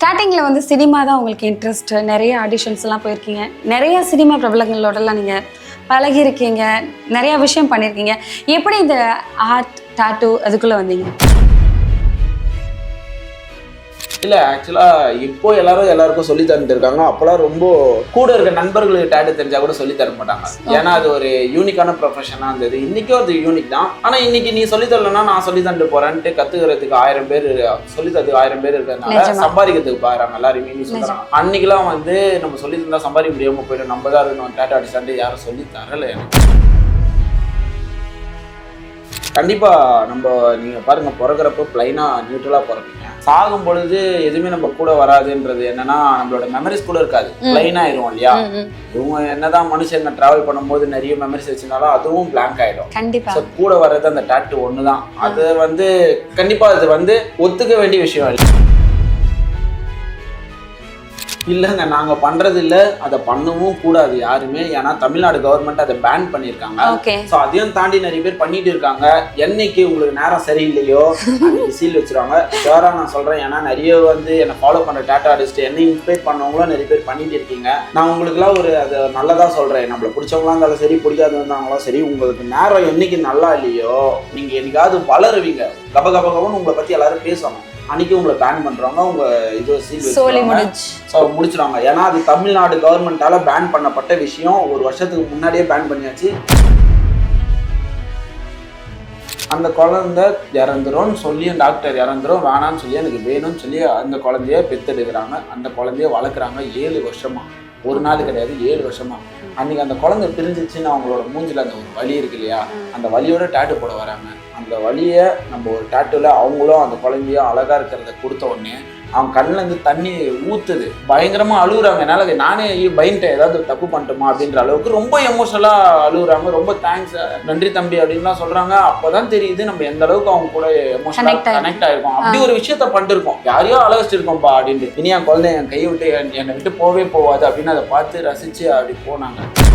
ஸ்டார்டிங்கில் வந்து சினிமா தான் உங்களுக்கு இன்ட்ரெஸ்ட் நிறைய ஆடிஷன்ஸ் எல்லாம் போயிருக்கீங்க. நிறைய சினிமா பிரபலங்களோடலாம் நீங்கள் பழகியிருக்கீங்க. நிறையா விஷயம் பண்ணியிருக்கீங்க. எப்படி இந்த ஆர்ட் டாட்டூ அதுக்குள்ளே வந்தீங்க? இல்ல ஆக்சுவலா இப்போ எல்லாரும் எல்லாருக்கும் சொல்லி தந்துட்டு இருக்காங்க. அப்பெல்லாம் ரொம்ப கூட இருக்க நண்பர்களுக்கு டேட்டு தெரிஞ்சா கூட சொல்லி தர மாட்டாங்க. ஏன்னா அது ஒரு யூனிக்கான ப்ரொஃபஷனா இருந்தது. இன்னைக்கும் அது யூனிக் தான். ஆனா இன்னைக்கு நீ சொல்லி தரலன்னா நான் சொல்லி தந்துட்டு போறேன்ட்டு கத்துக்கிறதுக்கு ஆயிரம் பேர் சொல்லி தரதுக்கு ஆயிரம் பேர் இருக்கிறதுனால. சம்பாதிக்கிறதுக்கு பாக்குறாங்க எல்லாருமே நீ சொல்றாங்க அன்னைக்கெல்லாம் வந்து நம்ம சொல்லி தந்தா சம்பாதிக்க முடியாம போயிடும். நம்ம தான் இருக்கணும் டேட்டா அடிச்சாண்டு யாரும் சொல்லி தரல எனக்கு. கண்டிப்பா நம்ம நீங்க பாருங்க பிறகுறப்ப பிளைனா நியூட்ரலா பிறப்பீங்க. சாகும் பொழுது எதுவுமே நம்ம கூட வராதுன்றது என்னன்னா நம்மளோட மெமரிஸ் கூட இருக்காது. பிளைனா ஆயிரும் இல்லையா. இவங்க என்னதான் மனுஷங்க டிராவல் பண்ணும்போது நிறைய மெமரிஸ் வச்சிருந்தாலும் அதுவும் blank ஆயிடும். கண்டிப்பா. கூட வர்றது அந்த டாட்டு ஒன்று தான் அது வந்து கண்டிப்பா அது வந்து ஒத்துக்க வேண்டிய விஷயம் இல்லை. இல்லைங்க நாங்க பண்றது இல்ல அதை பண்ணவும் கூடாது யாருமே. ஏன்னா தமிழ்நாடு கவர்மெண்ட் அதை பேன் பண்ணியிருக்காங்க. ஸோ அதையும் தாண்டி நிறைய பேர் பண்ணிட்டு இருக்காங்க. என்னைக்கு உங்களுக்கு நேரம் சரியில்லையோ அன்னைக்கு சீல் வச்சிருவாங்க. ஷுவரா நான் சொல்றேன். ஏன்னா நிறைய வந்து என்னை ஃபாலோ பண்ற டாட்டா ஆர்டிஸ்ட் என்னை இன்ஸ்பைர் பண்ணவங்களும் நிறைய பேர் பண்ணிட்டு இருக்கீங்க. நான் உங்களுக்குலாம் ஒரு அது நல்லதா சொல்றேன். நம்மள பிடிச்சவங்களா இருந்தாலும் சரி பிடிக்காதவங்க இருந்தாலும் சரி உங்களுக்கு நேரம் என்னைக்கு நல்லா இல்லையோ நீங்க என்னைக்காவது வளருவீங்க. கப கப கபன்னு உங்களை பத்தி எல்லாரும் பேசுவாங்க அன்னைக்கு உங்களை பேன் பண்றவங்க உங்க இது சீல் சோலி முடிச்சிடுவாங்க ஏன்னா அது தமிழ்நாடு கவர்மெண்டால பேன் பண்ணப்பட்ட விஷயம். ஒரு வருஷத்துக்கு முன்னாடியே பேன் பண்ணியாச்சு. அந்த குழந்தை இறந்துரும்னு சொல்லி டாக்டர் இறந்துரும். வேணாம்னு சொல்லி எனக்கு வேணும்னு சொல்லி அந்த குழந்தைய பெத்தெடுக்கிறாங்க. அந்த குழந்தைய வளர்க்குறாங்க. ஏழு வருஷமா. ஒரு நாள் கிடையாது ஏழு வருஷமா. அன்னைக்கு அந்த குழந்தை பிரிஞ்சிச்சுன்னு அவங்களோட மூஞ்சில் அந்த ஒரு வலி இருக்கு இல்லையா? அந்த வலியோட டேட்டு போட வராங்க. அந்த வலியை நம்ம ஒரு டேட்டுல அவங்களும் அந்த குழந்தையும் அழகா இருக்கிறத கொடுத்த உடனே அவங்க கண்ணுல இருந்து தண்ணி ஊத்துது. பயங்கரமா அழுகுறாங்க. என்னால நானே பயந்துட்டேன். ஏதாவது தப்பு பண்ணிட்டோமா அப்படின்ற அளவுக்கு ரொம்ப எமோஷனலா அழுகுறாங்க. ரொம்ப தேங்க்ஸ் நன்றி தம்பி அப்படின்லாம் சொல்றாங்க. அப்பதான் தெரியுது நம்ம எந்த அளவுக்கு அவங்க கூட எமோஷனலா Connect ஆயிருக்கோம். கனெக்ட் ஆயிருக்கோம். அப்படி ஒரு விஷயத்த பண்ணிருக்கோம். யாரையோ அழகச்சிருக்கோம்ப்பா அப்படின்ட்டு. இனி என் குழந்தை என் கையை விட்டு என்- என்னை விட்டு போவே போவாது அப்படின்னு அதை பார்த்து ரசிச்சு அப்படி போனாங்க.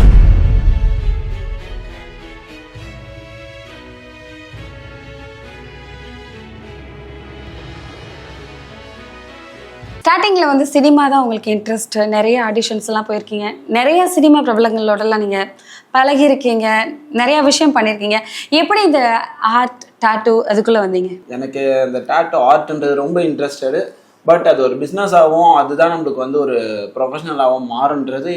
ஸ்டார்டிங்கில் வந்து சினிமா தான் உங்களுக்கு இன்ட்ரெஸ்ட் நிறைய ஆடிஷன்ஸ் எல்லாம் போயிருக்கீங்க. நிறைய சினிமா பிரபலங்களோடலாம் நீங்கள் பழகியிருக்கீங்க. நிறையா விஷயம் பண்ணியிருக்கீங்க. எப்படி இந்த ஆர்ட் டாட்டூ அதுக்குள்ளே வந்தீங்க? எனக்கு இந்த டாட்டூ ஆர்ட்ன்றது ரொம்ப இன்ட்ரெஸ்டடு பட் அது ஒரு பிஸ்னஸ் ஆகும் அதுதான் நம்மளுக்கு வந்து ஒரு ப்ரொஃபஷனலாகவும் மாறுன்றது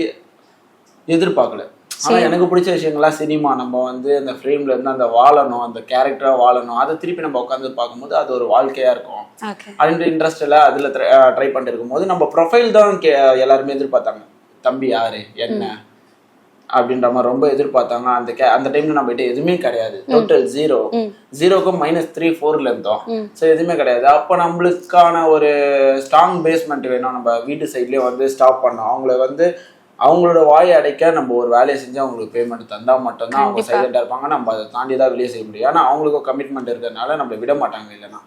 எதிர்பார்க்கல. ஆனால். எனக்கு பிடிச்ச விஷயங்கள்லாம் சினிமா. நம்ம வந்து அந்த ஃப்ரேம்ல இருந்து அந்த வாழணும் அந்த கேரக்டராக வாழணும் அதை திருப்பி நம்ம உட்காந்து பார்க்கும்போது அது ஒரு வாழ்க்கையா இருக்கும். அப்படின்ற இன்ட்ரெஸ்ட்ல அதில் ட்ரை பண்ணிட்டு இருக்கும்போது நம்ம ப்ரொஃபைல் தான் எல்லாருமே எதிர்பார்த்தாங்க. தம்பி யாரு? என்ன? அப்படின்ற மாதிரி ரொம்ப எதிர்பார்த்தாங்க. அந்த கே அந்த டைம்ல நம்ம கிட்ட எதுவுமே கிடையாது. Total zero. ஜீரோக்கும் மைனஸ் த்ரீ ஃபோர்ல இருந்தோம். ஸோ எதுவுமே கிடையாது. அப்போ நம்மளுக்கான ஒரு ஸ்ட்ராங் பேஸ்மெண்ட் வேணும். நம்ம வீட்டு சைட்லயே வந்து ஸ்டாப் பண்ணோம். அவங்கள வந்து அவங்களோட வாயை அடைக்க நம்ம ஒரு வேலையை செஞ்சு அவங்களுக்கு பேமெண்ட் தந்தா மட்டும்தான் அவங்க கண்டிப்பா. சைலண்டா இருப்பாங்க. நம்ம அதை தாண்டி தான் வெளியே செய்ய முடியும். ஏன்னா அவங்களுக்கும் கமிட்மெண்ட் இருக்கிறதுனால நம்மளை விட மாட்டாங்க இல்லைன்னா.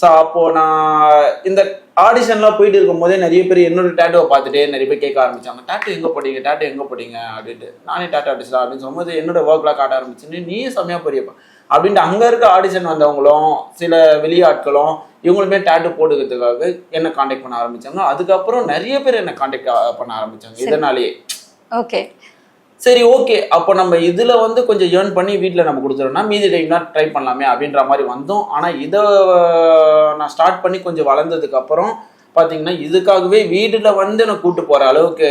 ஸோ அப்போ நான் இந்த ஆடிஷன்லாம் போயிட்டு இருக்கும்போதே நிறைய பேர் என்னோட டேட்டுவை பார்த்துட்டே நிறைய பேர் கேட்க ஆரம்பிச்சாங்க. டேட்டு எங்கே போட்டீங்க டேட்டு எங்கே போட்டீங்க அப்படின்ட்டு. நானே டேட்டு ஆர்டிஸ்ட் அப்படின்னு சொல்லும்போது என்னோட ஒர்க்லாம் காட்ட ஆரம்பிச்சுன்னு நீ செம்மையா போறியப்பா. அப்படின்ட்டு அங்கே இருக்க ஆடிஷன் வந்தவங்களும் சில வெளியாட்களும் இவங்களுமே டேட்டு போட்டுக்கிறதுக்காக என்ன காண்டாக்ட் பண்ண ஆரம்பிச்சாங்க. அதுக்கப்புறம் நிறைய பேர் என்ன காண்டாக்ட் பண்ண ஆரம்பிச்சாங்க. இதனாலேயே. ஓகே. சரி ஓகே. அப்போ நம்ம இதுல வந்து கொஞ்சம் ஏர்ன் பண்ணி வீட்டில் நம்ம கொடுத்துறோம்னா மீதி டைம்னா ட்ரை பண்ணலாமே அப்படின்ற மாதிரி வந்தோம். ஆனால் இதை நான் ஸ்டார்ட் பண்ணி கொஞ்சம் வளர்ந்ததுக்கு அப்புறம் பார்த்தீங்கன்னா இதுக்காகவே வீடுல வந்து நான் கூட்டு போற அளவுக்கு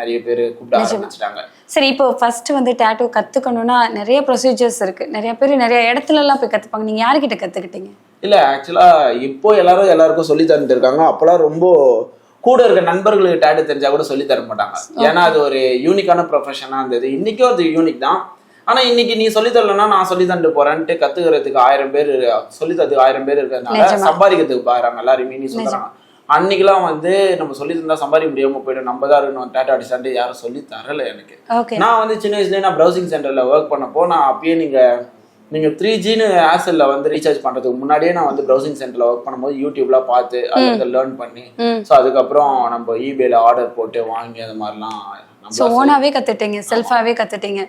நிறைய பேர் கூப்பிட. ஆரம்பிச்சிட்டாங்க. சரி இப்போ ஃபர்ஸ்ட் வந்து டேட்டூ கற்றுக்கணும்னா நிறைய ப்ரொசீஜர்ஸ் இருக்குது நிறைய பேர் நிறைய இடத்துலலாம் போய் கற்றுப்பாங்க நீங்கள் யார்கிட்ட கற்றுக்கிட்டீங்க இல்ல ஆக்சுவலா இப்போ எல்லாரும் எல்லாருக்கும் சொல்லி தந்துட்டு இருக்காங்க. அப்பெல்லாம் ரொம்ப கூட இருக்க நண்பர்களுக்கு டேட்டு தெரிஞ்சா கூட சொல்லி தர மாட்டாங்க. ஏன்னா அது ஒரு யூனிக்கான ப்ரொஃபஷனா இருந்தது. இன்னைக்கும் அது யூனிக் தான். ஆனா இன்னைக்கு நீ சொல்லி தரலன்னா நான் சொல்லி தந்துட்டு போறேன்ட்டு கத்துக்கிறதுக்கு ஆயிரம் பேர் சொல்லி தரதுக்கு ஆயிரம் பேர் இருக்கிறதுனால. சம்பாதிக்கிறதுக்கு பாக்குறாங்க. எல்லாருமே நீ சொல்றாங்க அன்னைக்கெல்லாம் வந்து நம்ம சொல்லி தந்தா சம்பாதிக்க முடியாம போயிடும். நம்ம தான் இருக்கணும். டேட்டா அடிச்சான்ட்டு யாரும் சொல்லி தரல எனக்கு. ஓகே நான் வந்து சின்ன வயசுலயே நான் ப்ரௌசிங் சென்டர்ல ஒர்க் பண்ணப்போ நான் அப்பயே நீங்க நீங்க த்ரீ ஜின்னு ஆசல்ல வந்து ரீசார்ஜ் பண்றதுக்கு முன்னாடியே நான் வந்து ப்ரௌசிங் சென்டர்ல ஒர்க் பண்ணும்போது யூடியூப்ல பார்த்து அதை லேர்ன் பண்ணி ஸோ அதுக்கப்புறம் நம்ம இபேல ஆர்டர் போட்டு வாங்கி அது மாதிரிலாம் ஸோ ஓனாகவே கற்றுட்டீங்க செல்ஃபாகவே கற்றுட்டீங்க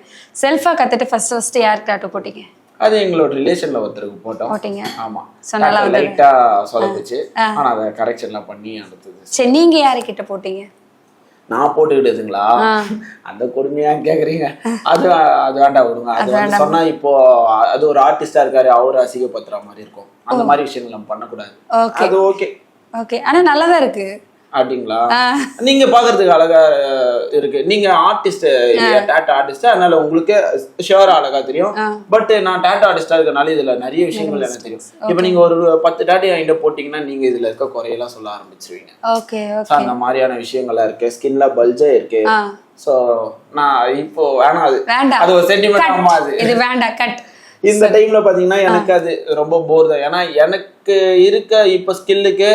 செல்ஃபாக கற்றுட்டு ஃபர்ஸ்ட் ஃபஸ்ட்டு யாருக்கு டேட்டூ போட்டீங்க? அது எங்களோட ரிலேஷன்ல ஒருத்தருக்கு போட்டோம். போட்டீங்க. ஆமா. வந்தது. லைட்டா சொதப்புச்சு. ஆனா அதை கரெக்ஷன்லாம் பண்ணி அடுத்தது சரி நீங்க யாருக்கிட்ட போட்டீங்க? நான் போட்டுக்கிட்டதுங்களா? அந்த கொடுமையா கேக்குறீங்க? அது அது வேண்டாம் விடுங்க. அது வந்து சொன்னா இப்போ அது ஒரு ஆர்டிஸ்டா இருக்காரு அவரு அசிங்கப்படுத்துற மாதிரி இருக்கும். அந்த மாதிரி விஷயங்கள் நம்ம பண்ணக்கூடாது. ஓகே. அது ஓகே. ஓகே. ஆனா நல்லதா இருக்கு. அப்படிங்களா? நீங்க பாக்குறதுக்கு அழகா இருக்கு. நீங்க ஆர்டிஸ்ட் டேட்டா ஆர்டிஸ்ட் அதனால உங்களுக்கு ஷியோரா அழகா தெரியும். பட் நான் டேட்டா ஆர்டிஸ்டா இருக்கனால இதுல நிறைய விஷயங்கள் எனக்கு தெரியும். இப்போ நீங்க ஒரு பத்து டேட்டா என்கிட்ட போட்டீங்கன்னா நீங்க இதுல இருக்க குறையெல்லாம் சொல்ல ஆரம்பிச்சிருவீங்க. அந்த மாதிரியான விஷயங்கள்லாம் இருக்கு. ஸ்கின்ல பல்ஜே இருக்கு. சோ நான் இப்போ வேணாம் அது. அது ஒரு சென்டிமெண்ட் அது? இது வேண்டாம். கட் இந்த டைம்ல பாத்தீங்கன்னா எனக்கு அது ரொம்ப போர் தான். ஏன்னா எனக்கு இருக்க இப்ப ஸ்கில்லுக்கு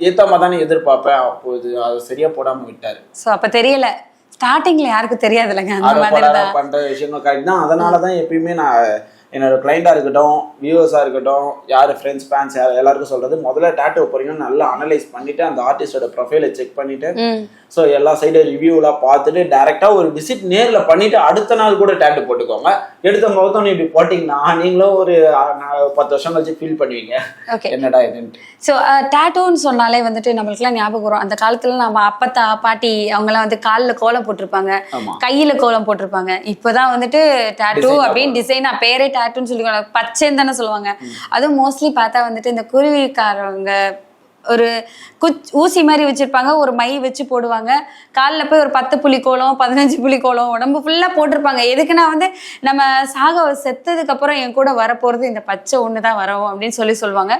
ஏத்த மாதிரி தானே எதிர்பார்ப்பேன். அப்போ இது அது சரியா போடாம விட்டாரு. சோ அப்ப தெரியல. ஸ்டார்டிங்ல யாருக்கும் தெரியாதுல்லங்க அந்த ஆர்வ மாதிரி பண்ற விஷயங்கள் கரெக்ட் தான். அதனால தான் எப்பயுமே நான் என்னோட கிளைண்டா இருக்கட்டும் வியூவர்ஸா இருக்கட்டும் யார் ஃப்ரெண்ட்ஸ் ஃபேன்ஸ் யார் எல்லாருக்கும் சொல்றது முதல்ல டேட்டோ போறீங்கன்னா நல்லா அனலைஸ் பண்ணிட்டு அந்த ஆர்டிஸ்டோட ப்ரொஃபைலை செக் பண்ணிட்டு ம். ஸோ எல்லா சைடு ரிவ்யூலாம் பார்த்துட்டு டேரெக்டா ஒரு விசிட் நேர்ல பண்ணிட்டு அடுத்த நாள் கூட டேட்டு போட்டுக்கோங்க. எடுத்த முகத்தம் இப்படி போட்டிங்கன்னா நீங்களும் ஒரு பத்து வருஷம் கழிச்சு ஃபீல் பண்ணுவீங்க. என்னடா இதுன்ட்டு. ஸோ டேட்டூன்னு சொன்னாலே வந்துட்டு நம்மளுக்குலாம் ஞாபகம் வரும். அந்த காலத்துல நம்ம அப்பத்தா பாட்டி அவங்கெல்லாம் வந்து காலில் கோலம் போட்டிருப்பாங்க. கையில கோலம் போட்டிருப்பாங்க. இப்போதான் வந்துட்டு டேட்டூ அப்படின்னு டிசைனா பேரே டேட்டூன்னு சொல்லுவாங்க. பச்சைன்னு தானே சொல்லுவாங்க. அதுவும் மோஸ்ட்லி பார்த்தா வந்துட்டு இந்த குருவிக்காரவங்க ஒரு குச் ஊசி மாதிரி வச்சிருப்பாங்க. ஒரு மை வச்சு போடுவாங்க. காலில் போய் ஒரு பத்து புள்ளி கோலம் பதினஞ்சு புள்ளி கோலம் உடம்பு ஃபுல்லாக போட்டிருப்பாங்க. எதுக்குன்னா வந்து நம்ம சாக செத்ததுக்கு அப்புறம் என் கூட வரப்போகிறது இந்த பச்சை ஒன்று தான் வரோம் அப்படின்னு சொல்லி சொல்லுவாங்க.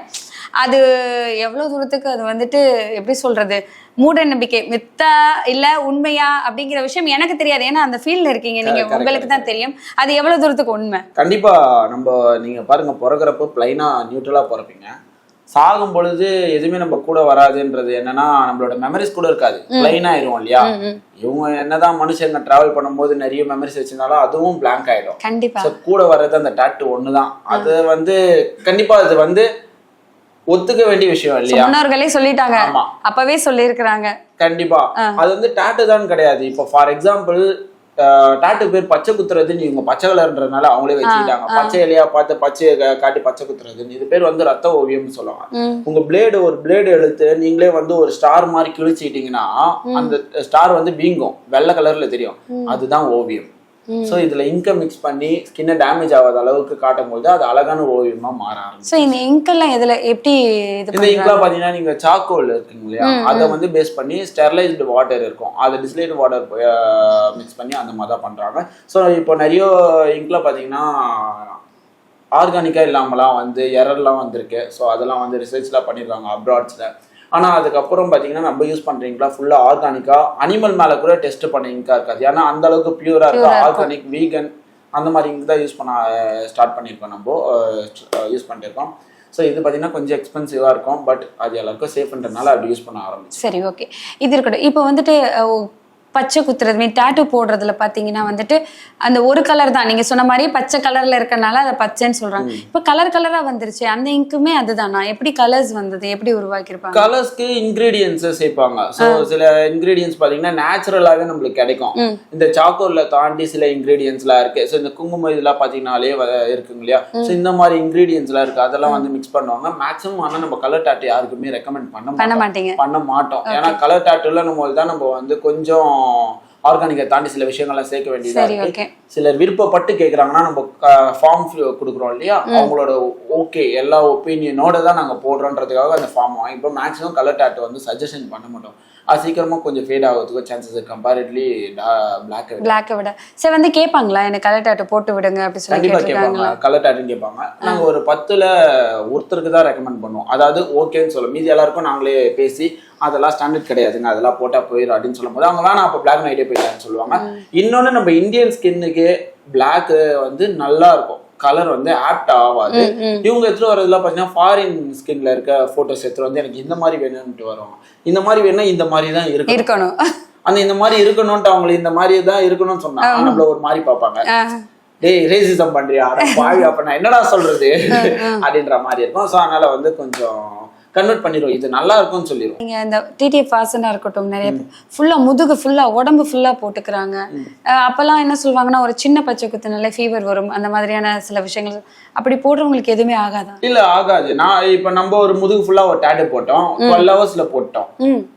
அது எவ்வளோ தூரத்துக்கு அது வந்துட்டு எப்படி சொல்கிறது மூட நம்பிக்கை மித்தா இல்ல உண்மையா அப்படிங்கிற விஷயம் எனக்கு தெரியாது. ஏன்னா அந்த ஃபீல்ட்ல இருக்கீங்க. நீங்க உங்களுக்கு தான் தெரியும். அது எவ்வளவு தூரத்துக்கு உண்மை? கண்டிப்பா நம்ம நீங்க பாருங்க பிறக்கிறப்போ பிளைனா நியூட்ரலா பிறப்பீங்க. சாகும் பொழுது எதுவுமே நம்ம கூட வராதுன்றது என்னன்னா நம்மளோட மெமரிஸ் கூட இருக்காது. பிளைன் ஆயிரும் இல்லையா? இவங்க என்னதான் மனுஷங்க டிராவல் பண்ணும்போது நிறைய மெமரிஸ் வச்சிருந்தாலும் அதுவும் blank ஆயிடும். கண்டிப்பா. கூட வர்றது அந்த டாட்டு ஒண்ணுதான். அது வந்து கண்டிப்பா அது வந்து ஒத்துக்க வேண்டிய விஷயம் இல்லையா? முன்னோர்களே சொல்லிட்டாங்க. அப்பவே சொல்லியிருக்கிறாங்க. கண்டிப்பா. அது வந்து டாட்டு தான் கிடையாது. இப்போ ஃபார் எக்ஸாம்பிள் டாட்டு பேர் பச்சை குத்துறதுன்னு இவங்க பச்சை கலர்ன்றதுனால அவங்களே வச்சுக்கிட்டாங்க. பச்சை இலையா பார்த்து பச்சையை கா- காட்டி பச்சை குத்துறதுன்னு இது பேர் வந்து ரத்த ஓவியம்னு சொல்லுவாங்க. உங்க பிளேடு ஒரு பிளேடு எடுத்து நீங்களே வந்து ஒரு ஸ்டார் மாதிரி கிழிச்சிட்டீங்கன்னா அந்த ஸ்டார் வந்து வீங்கும். வெள்ளை கலர்ல தெரியும். அதுதான் ஓவியம். சோ இதுல இங்க மிக்ஸ் பண்ணி ஸ்கின்னை டேமேஜ் ஆகாத அளவுக்கு காட்டும் போது அது அழகான ஓவியமா மாற ஆரம்பிச்சு சோ இந்த இங்கெல்லாம் எதுல எப்படி இந்த பண்றாங்க? இங்க்லாம் பாத்தீங்கன்னா நீங்க சாக்கோல் இருக்குங்க இல்லையா? அதை வந்து பேஸ் பண்ணி ஸ்டெர்லைஸ்டு வாட்டர் இருக்கும். அதை டிஸ்லேட் வாட்டர் மிக்ஸ் பண்ணி அந்த மாதிரி தான் பண்றாங்க. ஸோ இப்போ நிறைய இங்க்ல பாத்தீங்கன்னா ஆர்கானிக்கா இல்லாமலாம் வந்து எரர்லாம் வந்திருக்கு. ஸோ அதெல்லாம் வந்து ரிசர்ச்லாம் பண்ணியிருக்காங்க அப்ராட்ஸ்ல ஆனா அதுக்கப்புறம் பாத்தீங்கன்னா நம்ம யூஸ் பண்றீங்களா? ஃபுல்லா ஆர்கானிக்கா அனிமல் மேல கூட டெஸ்ட் பண்ண இங்கா இருக்காது. ஏன்னா அந்த அளவுக்கு பியூரா இருக்கும் Pure ஆ இருக்கும். ஆர்கானிக் வீகன் அந்த மாதிரி தான் யூஸ் பண்ண ஸ்டார்ட் பண்ணியிருக்கோம் நம்ம. யூஸ் பண்ணியிருக்கோம் ஸோ இது பார்த்தீங்கன்னா கொஞ்சம் எக்ஸ்பென்சிவாக இருக்கும். பட் அது எல்லாருக்கும் சேஃப்ன்றனால அப்படி யூஸ் பண்ண ஆரம்பிச்சு சரி ஓகே இது இருக்கட்டும். இப்போ வந்துட்டு பச்சை குத்துறது மீன் டேட்டூ போடுறதுல பாத்தீங்கன்னா வந்துட்டு அந்த ஒரு கலர் தான். நீங்க சொன்ன மாதிரி பச்சை கலர்ல இருக்கறனால அதை பச்சைன்னு சொல்றாங்க. இப்போ கலர் கலரா வந்துருச்சு. அந்த இங்க்குமே அதுதானா. எப்படி கலர்ஸ் வந்தது? எப்படி உருவாக்கியிருப்பாங்க? கலர்ஸ்க்கு இன்கிரீடியன்ஸை சேர்ப்பாங்க. ஸோ சில இன்கிரீடியன்ஸ் பார்த்தீங்கன்னா நேச்சுரலாகவே நம்மளுக்கு கிடைக்கும். இந்த சாக்கோல்ல தாண்டி சில இன்கிரீடியன்ஸ்லாம் இருக்கு. ஸோ இந்த குங்குமம் இதெல்லாம் பார்த்தீங்கன்னாலே இருக்குங்க இல்லையா? ஸோ இந்த மாதிரி இன்கிரீடியன்ஸ்லாம் இருக்கு. அதெல்லாம் வந்து மிக்ஸ் பண்ணுவாங்க. மேக்ஸிமம் ஆனால் நம்ம கலர் டாட்டு யாருக்குமே ரெக்கமெண்ட் பண்ண பண்ண மாட்டோம். பண்ண மாட்டோம். ஏன்னா கலர் டாட்டுல நம்ம தான் நம்ம வந்து கொஞ்சம் ஆர்கானிக்கை தாண்டி சில விஷயங்கள்லாம் சேர்க்க வேண்டியதா சரி இருக்கு. சிலர் விருப்பப்பட்டு கேக்குறாங்கன்னா நம்ம ஃபார்ம் கொடுக்குறோம் இல்லையா? அவங்களோட ஓகே எல்லா ஒப்பீனியனோட தான் நாங்க போடுறோன்றதுக்காக அந்த ஃபார்ம் வாங்கிப்போம். மேக்ஸிமம் கலர் டாட் வந்து சஜஷன் பண்ண மாட்டோம். அது சீக்கிரமா கொஞ்சம் ஃபேட் ஆகிறதுக்கு சான்சஸ் கம்பேரிட்லி பிளாக் பிளாக்கை விட. சரி வந்து கேட்பாங்களா? எனக்கு கலர் டேட்டூ போட்டு விடுங்க அப்படி சொல்லி கண்டிப்பா கேட்டிருக்காங்களா? கேட்பாங்க. கலர் டாட்டுன்னு கேட்பாங்க. நாங்க ஒரு பத்துல ஒருத்தருக்கு தான் ரெக்கமெண்ட் பண்ணுவோம். அதாவது ஓகேன்னு சொல்லும் மீதி எல்லாருக்கும் நாங்களே பேசி அதெல்லாம் ஸ்டாண்டர்ட் கிடையாதுங்க. அதெல்லாம் போட்டா போயிடும் அப்படின்னு சொல்லும்போது அவங்க வேணாம் அப்போ பிளாக் நைட்டே போயிடலாம்னு சொல்லுவாங்க. இன்னொன்னு நம்ம இந்தியன் ஸ்கின்னுக்கு Black வந்து நல்லா இருக்கும். கலர் வந்து ஆப்ட் ஆகாது. இவங்க எடுத்துட்டு வரதுல பாத்தீங்கன்னா ஃபாரின் ஸ்கின்ல இருக்க போட்டோஸ் எடுத்துட்டு வந்து எனக்கு இந்த மாதிரி வேணும்ட்டு வரும். இந்த மாதிரி வேணும்னா இந்த மாதிரி தான் இருக்கு இருக்கணும். அந்த இந்த மாதிரி இருக்கணும்ட்டு அவங்களை இந்த மாதிரி தான் இருக்கணும்னு சொன்னா நம்மள ஒரு மாதிரி பார்ப்பாங்க. டேய் ரேசிசம் பண்றியா? பாவி அப்ப நான் என்னடா சொல்றது? அப்படின்ற மாதிரி இருக்கும். ஸோ அதனால வந்து கொஞ்சம் கன்வெர்ட் பண்ணிடுவோம் இது நல்லா இருக்கும்னு சொல்லிடுவோம் நீங்க இந்த டிடிஎஃப் வாசனா இருக்கட்டும் நிறைய ஃபுல்லா முதுகு ஃபுல்லா உடம்பு ஃபுல்லா போட்டுக்கிறாங்க. அப்பெல்லாம் என்ன சொல்லுவாங்கன்னா ஒரு சின்ன பச்சை குத்துனால ஃபீவர் வரும் அந்த மாதிரியான சில விஷயங்கள் அப்படி போடுறவங்களுக்கு எதுவுமே ஆகாதா? இல்ல ஆகாது. நான் இப்ப நம்ம ஒரு முதுகு ஃபுல்லா ஒரு டேட்டு போட்டோம். டுவெல் ஹவர்ஸ்ல போட்டோம்.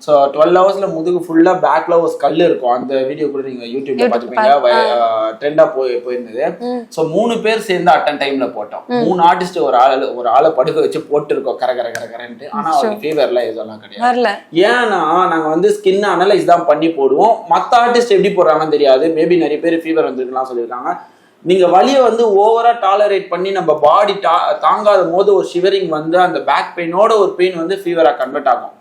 ஸோ டுவெல் ஹவர்ஸ்ல முதுகு ஃபுல்லா பேக்ல ஒரு ஸ்கல் இருக்கும். அந்த வீடியோ கூட நீங்க யூடியூப்ல பாத்துப்பீங்க ட்ரெண்டா போய் போயிருந்தது. ஸோ மூணு பேர் சேர்ந்து அட்டன் டைம்ல போட்டோம். மூணு ஆர்டிஸ்ட் ஒரு ஆள் ஒரு ஆளை படுக்க வச்சு போட்டுருக்கோம். கர கர கர கரன்ட்டு. ஆனா அவருக்கு ஃபீவர்ல இதெல்லாம் கிடையாது. ஏன்னா நாங்க வந்து ஸ்கின் அனலைஸ் தான் பண்ணி போடுவோம். மத்த ஆர்டிஸ்ட் எப்படி போடுறாங்கன்னு தெரியாது. மேபி நிறைய பேர் ஃபீவர் வந்திருக்கலாம் சொல்லியிருக்காங்க. நீங்க வலியை வந்து ஓவரா டாலரேட் பண்ணி நம்ம பாடி தாங்காத போது ஒரு ஷிவரிங் வந்து அந்த பேக் பெயினோட ஒரு பெயின் வந்து ஃபீவரா கன்வெர்ட் ஆகும்.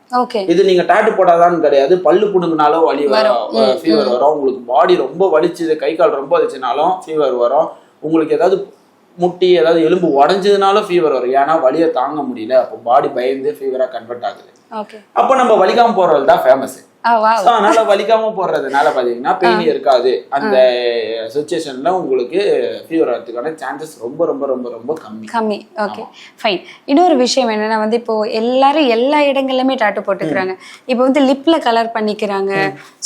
இது நீங்க டாட்டு போடாதான்னு கிடையாது. பல்லு புடுங்கினாலும் வலி வரும். ஃபீவர் வரும். உங்களுக்கு பாடி ரொம்ப வலிச்சுது கை கால் ரொம்ப வலிச்சுனாலும் ஃபீவர் வரும். உங்களுக்கு ஏதாவது முட்டி ஏதாவது எலும்பு உடஞ்சதுனாலும் ஃபீவர் வரும். ஏன்னா வலியை தாங்க முடியல. அப்போ பாடி பயந்து ஃபீவரா கன்வெர்ட் ஆகுது. அப்போ நம்ம வலிக்காம போறது தான் ஃபேமஸ் அதனால வலிக்காம போடுறதுனால பாத்தீங்கன்னா பெயின் இருக்காது. அந்த சுச்சுவேஷன்ல உங்களுக்கு ஃபீவர் வரதுக்கான சான்சஸ் ரொம்ப ரொம்ப ரொம்ப ரொம்ப கம்மி. கம்மி. ஓகே ஃபைன் இன்னொரு விஷயம் என்னன்னா வந்து இப்போ எல்லாரும் எல்லா இடங்கள்லயுமே டாட்டு போட்டுக்கிறாங்க. இப்போ வந்து லிப்ல கலர் பண்ணிக்கிறாங்க.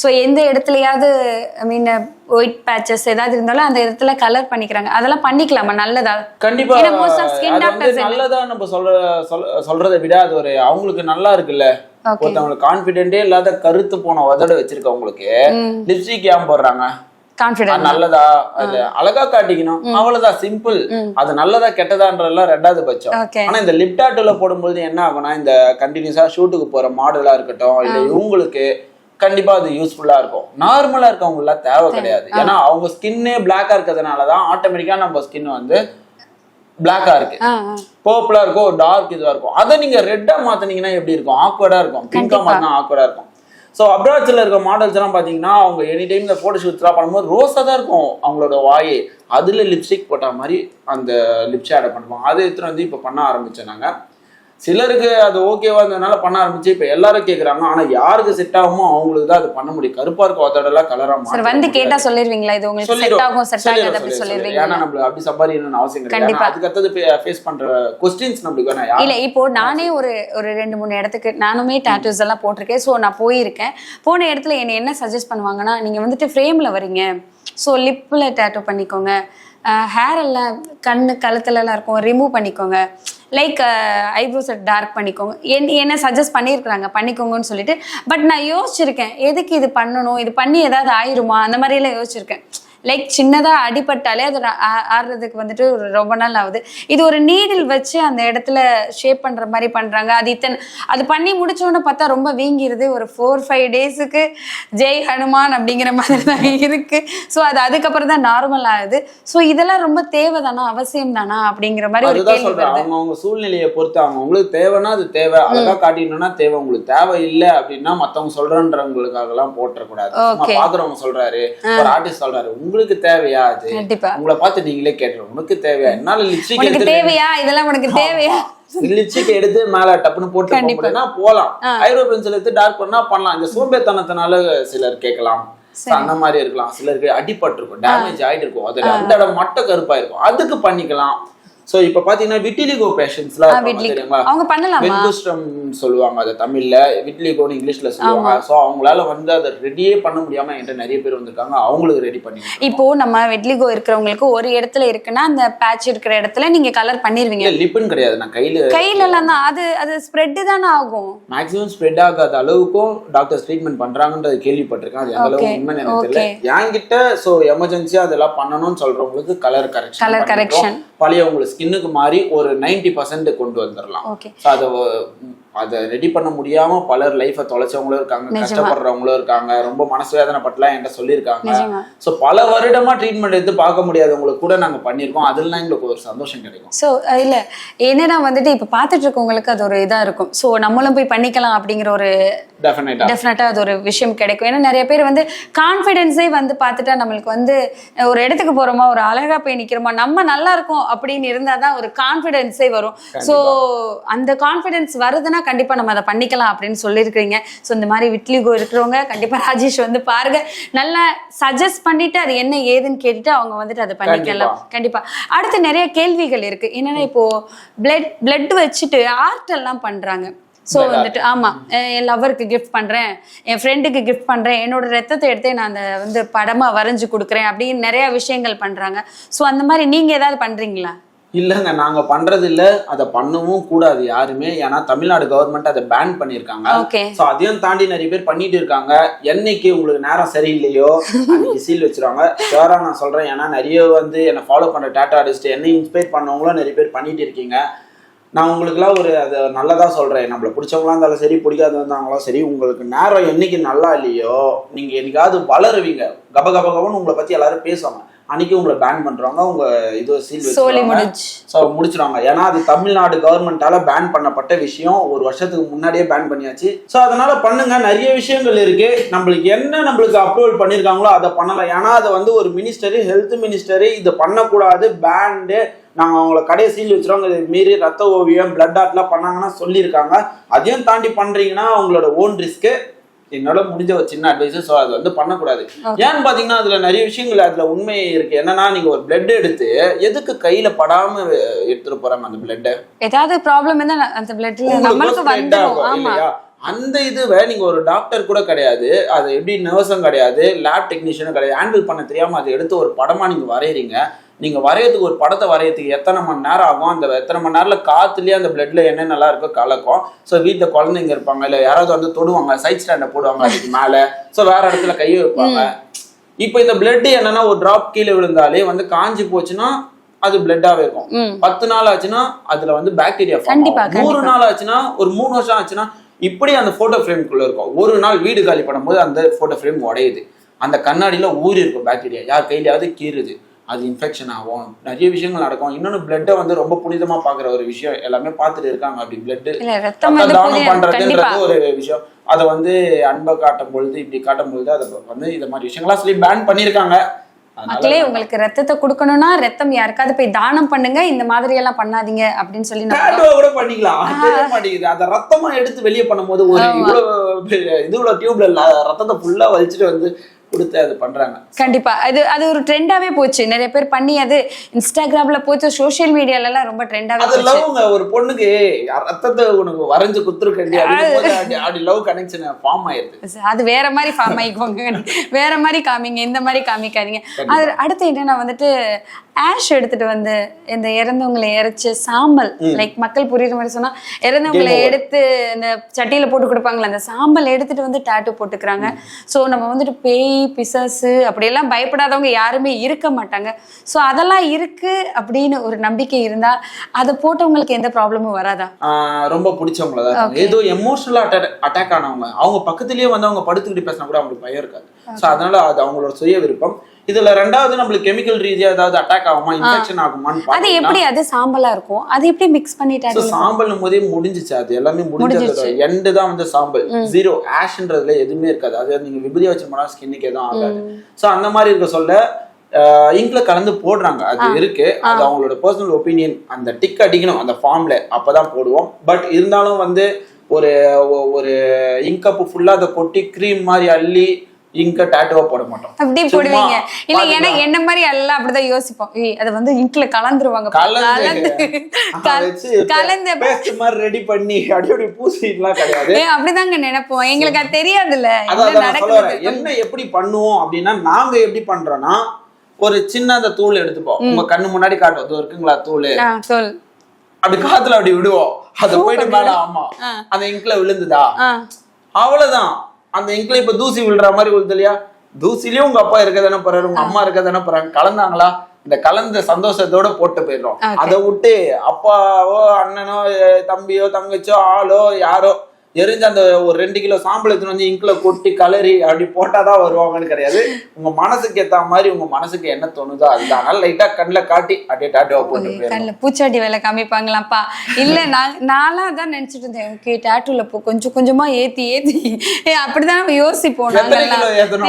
ஸோ எந்த இடத்துலயாவது ஐ மீன் ஒயிட் பேச்சஸ் ஏதாவது இருந்தாலும் அந்த இடத்துல கலர் பண்ணிக்கிறாங்க. அதெல்லாம் பண்ணிக்கலாமா? நல்லதா? கண்டிப்பா. நல்லதா நம்ம சொல்ற சொல்றதை விட அது ஒரு அவங்களுக்கு நல்லா இருக்குல்ல. ஒருத்தவங்களுக்கு கான்பிடென்டே இல்லாத கருத்து போன உதட வச்சிருக்கவங்களுக்கு லிப்ஸ்டிக் ஏன் போடுறாங்க? நல்லதா? அது அழகா காட்டிக்கணும். அவ்வளவுதான் சிம்பிள் அது நல்லதா கெட்டதான்றதெல்லாம் ரெண்டாவது பட்சம். ஆனா இந்த லிப் டாட்டூல போடும்போது என்ன ஆகும்னா இந்த கண்டினியூஸா ஷூட்டுக்கு போற மாடலா இருக்கட்டும் இல்ல இவங்களுக்கு கண்டிப்பா அது யூஸ்ஃபுல்லா இருக்கும். நார்மலா இருக்கவங்க எல்லாம் தேவை. கிடையாது. ஏன்னா அவங்க ஸ்கின்னே பிளாக்கா இருக்கிறதுனாலதான் ஆட்டோமேட்டிக்கா நம்ம ஸ்கின் வந்து பிளாக்கா இருக்கு. பர்பிளா இருக்கும் டார்க் இதுவா இருக்கும். அதை நீங்க ரெட்டா மாத்துனீங்கன்னா எப்படி இருக்கும்? ஆக்வர்டா இருக்கும். பிங்கா. மாத்தினா ஆக்வர்டா இருக்கும். ஸோ அப்ராட்ஸ்ல இருக்க மாடல்ஸ் எல்லாம் பாத்தீங்கன்னா அவங்க எனி டைம் இந்த போட்டோ ஷூட்ஸ்லாம் பண்ணும்போது ரோஸா தான் இருக்கும் அவங்களோட வாயே. அதுல லிப்ஸ்டிக் போட்ட மாதிரி அந்த லிப் ஷேடை பண்ணுவாங்க. அதை எடுத்துட்டு வந்து இப்போ பண்ண ஆரம்பிச்சோம் நாங்க. சிலருக்கு அது ஓகேவா இருந்ததுனால பண்ண ஆரம்பிச்சு இப்ப எல்லாரும் கேக்குறாங்க. ஆனா யாருக்கு செட் ஆகுமோ அவங்களுக்கு தான் அது பண்ண முடியும். கருப்பா இருக்க ஒத்தடெல்லாம் கலரா சார் வந்து கேட்டா சொல்லிடுவீங்களா இது உங்களுக்கு செட். ஆகும் செட் ஆகாது அப்படி. சொல்லிடுவீங்களா ஏன்னா நம்மளுக்கு அப்படி சம்பாதிக்கணும்னு அவசியம் கிடையாது. அதுக்கு அடுத்தது ஃபேஸ் பண்ற கொஸ்டின்ஸ் நம்மளுக்கு வேணா இல்ல இப்போ நானே ஒரு ஒரு ரெண்டு மூணு இடத்துக்கு நானுமே டாட்டூஸ் எல்லாம் போட்டிருக்கேன். ஸோ நான் போயிருக்கேன். போன இடத்துல என்னை என்ன சஜஸ்ட் பண்ணுவாங்கன்னா நீங்க வந்துட்டு ஃப்ரேம்ல வரீங்க ஸோ லிப்ல டேட்டூ பண்ணிக்கோங்க. ஹேர் எல்லாம் கண்ணு கழுத்துல எல்லாம் இருக்கும். ரிமூவ் பண்ணிக்கோங்க. லைக் ஐப்ரோஸை டார்க் பண்ணிக்கோங்க. என் என்ன சஜஸ்ட் பண்ணியிருக்கிறாங்க பண்ணிக்கோங்கன்னு சொல்லிட்டு. பட் நான் யோசிச்சிருக்கேன் எதுக்கு இது பண்ணணும்? இது பண்ணி ஏதாவது ஆயிருமா? அந்த மாதிரியெல்லாம் யோசிச்சிருக்கேன். லைக் சின்னதா அடிபட்டாலே அது ஆ- ஆ- ஆறுறதுக்கு வந்துட்டு ரொம்ப நாள் ஆகுது. இது ஒரு நீடில் வச்சு அந்த இடத்துல ஷேப் பண்ற மாதிரி பண்றாங்க. அது இத்தனை அது பண்ணி முடிச்ச உடனே பார்த்தா ரொம்ப வீங்கிருது. ஒரு ஃபோர் ஃபைவ் டேஸுக்கு ஜெய் ஹனுமான் அப்படிங்கிற மாதிரி தான் இருக்கு. ஸோ அது அதுக்கப்புறம் தான் நார்மல் ஆகுது. ஸோ இதெல்லாம் ரொம்ப தேவைதானா? அவசியம் தானா? அப்படிங்கிற மாதிரி ஒரு கேள்வி அவங்க அவங்க சூழ்நிலையை பொறுத்து அவங்க உங்களுக்கு தேவைன்னா அது தேவை. அழகா காட்டிடணும்னா தேவை. உங்களுக்கு தேவை இல்ல அப்படின்னா மத்தவங்க சொல்றன்றவங்களுக்காக எல்லாம் போட்டுறக்கூடாது. பாக்குறவங்க சொல்றாரு. ஒரு ஆர்டிஸ்ட் சொல்றாரு. உங்களுக்கு தேவையா அது? உங்களை பார்த்து நீங்களே கேட்டுருவோம் உனக்கு தேவையா? என்னால லிப்ஸ்டிக் எடுத்து தேவையா? இதெல்லாம் உனக்கு தேவையா? லிப்ஸ்டிக் எடுத்து மேல டப்புன்னு போட்டு. முடியும்னா போலாம். ஐரோ பென்சில் எடுத்து டார்க் பண்ணா பண்ணலாம். இந்த சோம்பேத்தனத்தினால சிலர் கேட்கலாம். அந்த மாதிரி இருக்கலாம். சிலருக்கு அடிபட்டு இருக்கும் டேமேஜ் ஆயிட்டு இருக்கும் அது அந்த இடம் மட்டும் கருப்பா இருக்கும் அதுக்கு பண்ணிக்கலாம். சோ இப்ப பாத்தீங்கன்னா விட்டிலிகோ பேஷன்ஸ்லாம் தெரியுமா? அவங்க பண்ணலாமா? சொல்லுவாங்க அது தமிழ்ல. விட்லிகோன்னு இங்கிலீஷ்ல சொல்லுவாங்க. சோ அவங்களால வந்து அதை ரெடியே பண்ண முடியாம என்கிட்ட நிறைய பேர் வந்திருக்காங்க. அவங்களுக்கு ரெடி பண்ணி இப்போ நம்ம வெட்லிகோ இருக்கிறவங்களுக்கு ஒரு இடத்துல இருக்குன்னா அந்த பேட்ச் இருக்கிற இடத்துல நீங்க கலர் பண்ணிருவீங்க. லிப்புன்னு கிடையாது. நான் கையில கையில எல்லாம் தான் அது அது ஸ்ப்ரெட் தானே ஆகும். மேக்ஸிமம் ஸ்ப்ரெட் ஆகாத அளவுக்கும் டாக்டர்ஸ் ட்ரீட்மெண்ட் பண்றாங்கன்றது கேள்விப்பட்டிருக்கேன். அது எந்த அளவுக்கு உண்மைன்னு எனக்கு தெரியல. என்கிட்ட சோ எமர்ஜென்சியா அதெல்லாம் பண்ணணும்னு சொல்றவங்களுக்கு கலர் கரெக்ஷன் Colour correction. பழைய உங்களுக்கு ஸ்கின்னுக்கு மாறி ஒரு 90% பர்சன்ட் கொண்டு வந்துடலாம் ஸோ அதை அதை ரெடி பண்ண முடியாம பலர் லைஃபை தொலைச்சவங்களும் இருக்காங்க. கஷ்டப்படுறவங்களும் இருக்காங்க ரொம்ப மனசு வேதனைப்பட்டுலாம் என்கிட்ட சொல்லியிருக்காங்க. ஸோ பல வருடமா ட்ரீட்மெண்ட் எடுத்து பார்க்க முடியாதவங்களுக்கு கூட நாங்க பண்ணியிருக்கோம். அதுல எங்களுக்கு ஒரு சந்தோஷம் கிடைக்கும். ஸோ இல்ல. என்னன்னா வந்துட்டு இப்ப பார்த்துட்டு இருக்கவங்களுக்கு அது ஒரு இதா இருக்கும். ஸோ நம்மளும் போய் பண்ணிக்கலாம் அப்படிங்கிற ஒரு டெஃபினட்டா அது ஒரு விஷயம் கிடைக்கும். ஏன்னா நிறைய பேர் வந்து கான்ஃபிடென்ஸே வந்து பார்த்துட்டா நம்மளுக்கு வந்து ஒரு இடத்துக்கு போறோமா ஒரு அழகா போய் நிக்கிறோமா நம்ம நல்லா இருக்கோம் அப்படின்னு இருந்தாதான் ஒரு கான்ஃபிடென்ஸே வரும். ஸோ அந்த கான்ஃபிடென்ஸ் வருதுன்னா கண்டிப்பா நம்ம அதை பண்ணிக்கலாம் அப்படின்னு சொல்லியிருக்கிறீங்க. ஸோ இந்த மாதிரி விட்லிகோ இருக்கிறவங்க கண்டிப்பா ராஜேஷ் வந்து பாருங்க. நல்லா சஜஸ்ட் பண்ணிட்டு அது என்ன ஏதுன்னு கேட்டுட்டு அவங்க வந்துட்டு அதை பண்ணிக்கலாம். கண்டிப்பா. அடுத்து நிறைய கேள்விகள் இருக்கு. என்னன்னா இப்போ பிளட் பிளட் வச்சுட்டு ஆர்ட் எல்லாம் பண்றாங்க. ஸோ வந்துட்டு ஆமா என் லவருக்கு கிஃப்ட் பண்றேன். என் ஃப்ரெண்டுக்கு கிஃப்ட் பண்றேன். என்னோட ரத்தத்தை எடுத்து நான் அந்த வந்து படமா வரைஞ்சு கொடுக்குறேன் அப்படின்னு நிறைய விஷயங்கள் பண்றாங்க. ஸோ அந்த மாதிரி நீங்க ஏதாவது பண்றீங்களா? இல்லைங்க நாங்க பண்றது இல்ல அதை பண்ணவும் கூடாது யாருமே. ஏன்னா தமிழ்நாடு கவர்மெண்ட் அதை பேன் பண்ணியிருக்காங்க. சோ அதையும் தாண்டி நிறைய பேர் பண்ணிட்டு இருக்காங்க. என்னைக்கு உங்களுக்கு நேரம் சரியில்லையோ அன்னைக்கு சீல் வச்சிருவாங்க. ஷோரா நான் சொல்றேன். ஏன்னா நிறைய வந்து என்னை ஃபாலோ பண்ற டேட்டா ஆர்டிஸ்ட் என்னை இன்ஸ்பயர் பண்ணவங்களும் நிறைய பேர் பண்ணிட்டு இருக்கீங்க. நான் உங்களுக்குலாம் ஒரு அது நல்லதா சொல்றேன். நம்மள பிடிச்சவங்களா இருந்தாலும் சரி பிடிக்காத இருந்தாலும் சரி உங்களுக்கு நேரம் என்னைக்கு நல்லா இல்லையோ நீங்க என்னைக்காவது வளருவீங்க. கப கப கபன்னு உங்களை பத்தி எல்லாரும் பேசுவாங்க. அன்னைக்கு உங்களை பேன் பண்றாங்க உங்க இது சீல் சோலி முடிச்சிருவாங்க. ஏன்னா அது தமிழ்நாடு கவர்மெண்டால பேன் பண்ணப்பட்ட விஷயம். ஒரு வருஷத்துக்கு முன்னாடியே பேன் பண்ணியாச்சு. ஸோ அதனால பண்ணுங்க. நிறைய விஷயங்கள் இருக்கு. நம்மளுக்கு என்ன நம்மளுக்கு அப்ரூவல் பண்ணியிருக்காங்களோ அதை பண்ணலாம். ஏன்னா அதை வந்து ஒரு மினிஸ்டரு ஹெல்த் மினிஸ்டரு இதை பண்ணக்கூடாது. பேண்டு நாங்கள் அவங்கள கடையை சீல் வச்சிருவோம். இதை மீறி ரத்த ஓவியம் பிளட் ஆர்ட்லாம் பண்ணாங்கன்னா சொல்லியிருக்காங்க. அதையும் தாண்டி பண்றீங்கன்னா உங்களோட ஓன் ரிஸ்க்கு என்னோட முடிஞ்ச ஒரு சின்ன அட்வைஸ் ஸோ அது வந்து பண்ணக்கூடாது. ஏன்னு பாத்தீங்கன்னா அதுல நிறைய விஷயங்கள் அதுல உண்மை இருக்கு. என்னன்னா நீங்க ஒரு பிளட் எடுத்து எதுக்கு கையில படாம எடுத்துட்டு போறாங்க அந்த பிளட்டை ஏதாவது ப்ராப்ளம் நான் அந்த பிளட்ல நம்மளுக்கு வந்துடும் அந்த இதுவை நீங்க ஒரு டாக்டர் கூட கிடையாது. அது எப்படி நர்ஸும் கிடையாது லேப் டெக்னீஷியனும் கிடையாது. ஹேண்டில் பண்ண தெரியாம அதை எடுத்து ஒரு படமா நீங்க வரையறீங்க. நீங்க வரையறதுக்கு ஒரு படத்தை வரையறதுக்கு எத்தனை மணி நேரம் ஆகும்? அந்த எத்தனை மணி நேரத்துல காத்துலயே அந்த பிளட்ல என்னென்னலாம் இருக்கோ கலக்கும். ஸோ வீட்டுல குழந்தைங்க இருப்பாங்க இல்ல யாராவது வந்து தொடுவாங்க சைட் ஸ்டாண்டை போடுவாங்க அதுக்கு மேல. ஸோ வேற இடத்துல கையை வைப்பாங்க. இப்போ இந்த பிளட் என்னன்னா ஒரு டிராப் கீழே விழுந்தாலே வந்து காஞ்சி போச்சுன்னா அது பிளட்டாவே இருக்கும். பத்து நாள் ஆச்சுன்னா அதுல வந்து பாக்டீரியா நூறு. நாள் ஆச்சுன்னா ஒரு மூணு வருஷம் ஆச்சுன்னா இப்படி அந்த போட்டோ ஃப்ரேம்குள்ள இருக்கும். ஒரு நாள் வீடு காலி பண்ணும்போது அந்த போட்டோ ஃப்ரேம் உடையுது. அந்த கண்ணாடியில ஊறி இருக்கும் பாக்டீரியா யார் கையிலயாவது கீறுது. அது இன்ஃபெக்ஷன் ஆகும். நிறைய விஷயங்கள் நடக்கும். இன்னொன்னு பிளட்டை வந்து ரொம்ப புனிதமா பாக்குற ஒரு விஷயம். எல்லாமே பார்த்துட்டு இருக்காங்க. அப்படி பிளட் தானம் பண்றதுன்றது ஒரு விஷயம். அதை வந்து அன்பை காட்டும் பொழுது இப்படி காட்டும் பொழுது அதை வந்து இந்த மாதிரி விஷயங்கள்லாம் சொல்லி பேன் பண்ணியிருக்காங்க. அதனால மக்களே உங்களுக்கு ரத்தத்தை கொடுக்கணும்னா ரத்தம் யாருக்காவது போய் தானம் பண்ணுங்க. இந்த மாதிரி எல்லாம் பண்ணாதீங்க அப்படின்னு சொல்லி கூட பண்ணிக்கலாம். மாட்டேங்குது. அந்த ரத்தமா எடுத்து வெளியே பண்ணும்போது ஒரு. இவ்வளவு இது இவ்வளவு டியூப்ல ரத்தத்தை ஃபுல்லா வலிச்சுட்டு வந்து கொடுத்து அது பண்றாங்க. கண்டிப்பா. அது அது ஒரு ட்ரெண்டாவே போச்சு. நிறைய பேர் பண்ணி அது இன்ஸ்டாகிராம்ல போச்சு சோஷியல் மீடியால எல்லாம் ரொம்ப ட்ரெண்டாவே அது லவ்ங்க ஒரு பொண்ணுக்கு ரத்தத்தை உனக்கு வரைஞ்சு குத்துருக்கண்டி அப்படி லவ் கனெக்ஷன் ஃபார்ம் ஆயிருது அது வேற மாதிரி ஃபார்ம் ஆயிக்கோங்க வேற மாதிரி காமிங்க இந்த மாதிரி காமிக்காதீங்க. அது அடுத்து என்னன்னா வந்துட்டு ஆஷ் எடுத்துட்டு வந்து இந்த இறந்தவங்களை இறைச்சு சாம்பல் லைக் மக்கள் புரியுற மாதிரி சொன்னா இறந்தவங்களை. எடுத்து இந்த சட்டியில போட்டு கொடுப்பாங்களே அந்த சாம்பல் எடுத்துட்டு வந்து டாட்டூ போட்டுக்கிறாங்க. சோ நம்ம வந்துட்டு பேய் பிசாசு அப்படியெல்லாம் பயப்படாதவங்க யாருமே இருக்க மாட்டாங்க. சோ அதெல்லாம் இருக்கு அப்படின்னு ஒரு நம்பிக்கை இருந்தா அதை போட்டவங்களுக்கு எந்த ப்ராப்ளமும் வராதா? ரொம்ப பிடிச்சவங்கள தான். ஏதோ எமோஷனலா அட்டாக் ஆனவங்க அவங்க பக்கத்துலயே வந்து அவங்க படுத்துக்கிட்டு பேசினா கூட அவங்களுக்கு பயம் இருக்காது. சோ அதனால அது அவங்களோட சுய விருப்பம் இதுல ரெண்டாவது நம்மளுக்கு கெமிக்கல் ரீதியா ஏதாவது அட்டாக் ஆகுமா இன்ஃபெக்ஷன் ஆகுமான்னு அது எப்படி அது சாம்பலா இருக்கும்? அது எப்படி மிக்ஸ் பண்ணிட்டாங்க? சாம்பல் போதே முடிஞ்சிச்சு. அது எல்லாமே முடிஞ்சது. எண்டு தான் வந்து சாம்பல். ஜீரோ ஆஷ்ன்றதுல எதுவுமே இருக்காது. அது நீங்க விபூதியா வச்சு போனா ஸ்கின்னுக்கு எதுவும் ஆகாது. சோ அந்த மாதிரி இருக்க சொல்ல இங்க்ல கலந்து போடுறாங்க. அது இருக்கு. அது அவங்களோட பர்சனல் ஒப்பீனியன் அந்த டிக் அடிக்கணும். அந்த ஃபார்ம்ல அப்பதான் போடுவோம். பட் இருந்தாலும் வந்து ஒரு ஒரு இங்க் கப்பு ஃபுல்லா அதை கொட்டி க்ரீம் மாதிரி அள்ளி இங்க டேட்டுவா போட மாட்டோம். அப்படி போடுவீங்க. இல்ல. ஏன்னா என்ன மாதிரி எல்லாம் அப்படிதான் யோசிப்போம். ஏய் அது வந்து இன்க்ல கலந்துருவாங்க கலந்து கலந்து பேஸ்ட் மாதிரி ரெடி பண்ணி அப்படியே அப்படி பூசிட்டுலாம் கிடையாது. அப்படிதாங்க நினைப்போம். எங்களுக்கு அது தெரியாதுல்ல. என்ன எப்படி பண்ணுவோம் அப்படின்னா நாங்க எப்படி பண்றோம்னா ஒரு சின்ன அந்த தூள் எடுத்துப்போம். உங்க கண்ணு முன்னாடி காட்டும் இது இருக்குங்களா தூள்? சொல் அப்படி காத்துல அப்படி விடுவோம். அது போயிட்டு மேல ஆமா. அந்த இங்க்ல விழுந்துதா? அவ்வளவுதான். அந்த இங்க்ல இப்ப தூசி விழுற மாதிரி விழுது இல்லையா? தூசிலயும் உங்க அப்பா இருக்க தானே போறாரு உங்க அம்மா இருக்க தானே போறாங்க கலந்தாங்களா? இந்த கலந்த சந்தோஷத்தோட போட்டு போயிடுறோம். அதை விட்டு அப்பாவோ அண்ணனோ தம்பியோ தங்கச்சோ ஆளோ யாரோ எரிஞ்சு அந்த ஒரு ரெண்டு கிலோ சாம்பல் எடுத்துன்னு வந்து இங்க்ல கொட்டி கலரி அப்படி போட்டாதான் வருவாங்கன்னு கிடையாது. உங்க மனசுக்கு ஏத்த மாதிரி உங்க மனசுக்கு என்ன தோணுதோ அதுதான். அதனால லைட்டா கண்ணுல காட்டி அப்படியே டாட்டுவா போட்டு கண்ணில் பூச்சாட்டி வேலை காமிப்பாங்களாப்பா. இல்ல நான் நான்லாம் அதான் நினைச்சிட்டு இருந்தேன். ஓகே டேட்டூல போ கொஞ்சம் கொஞ்சமா ஏத்தி ஏத்தி. அப்படிதான் நம்ம யோசிப்போம்?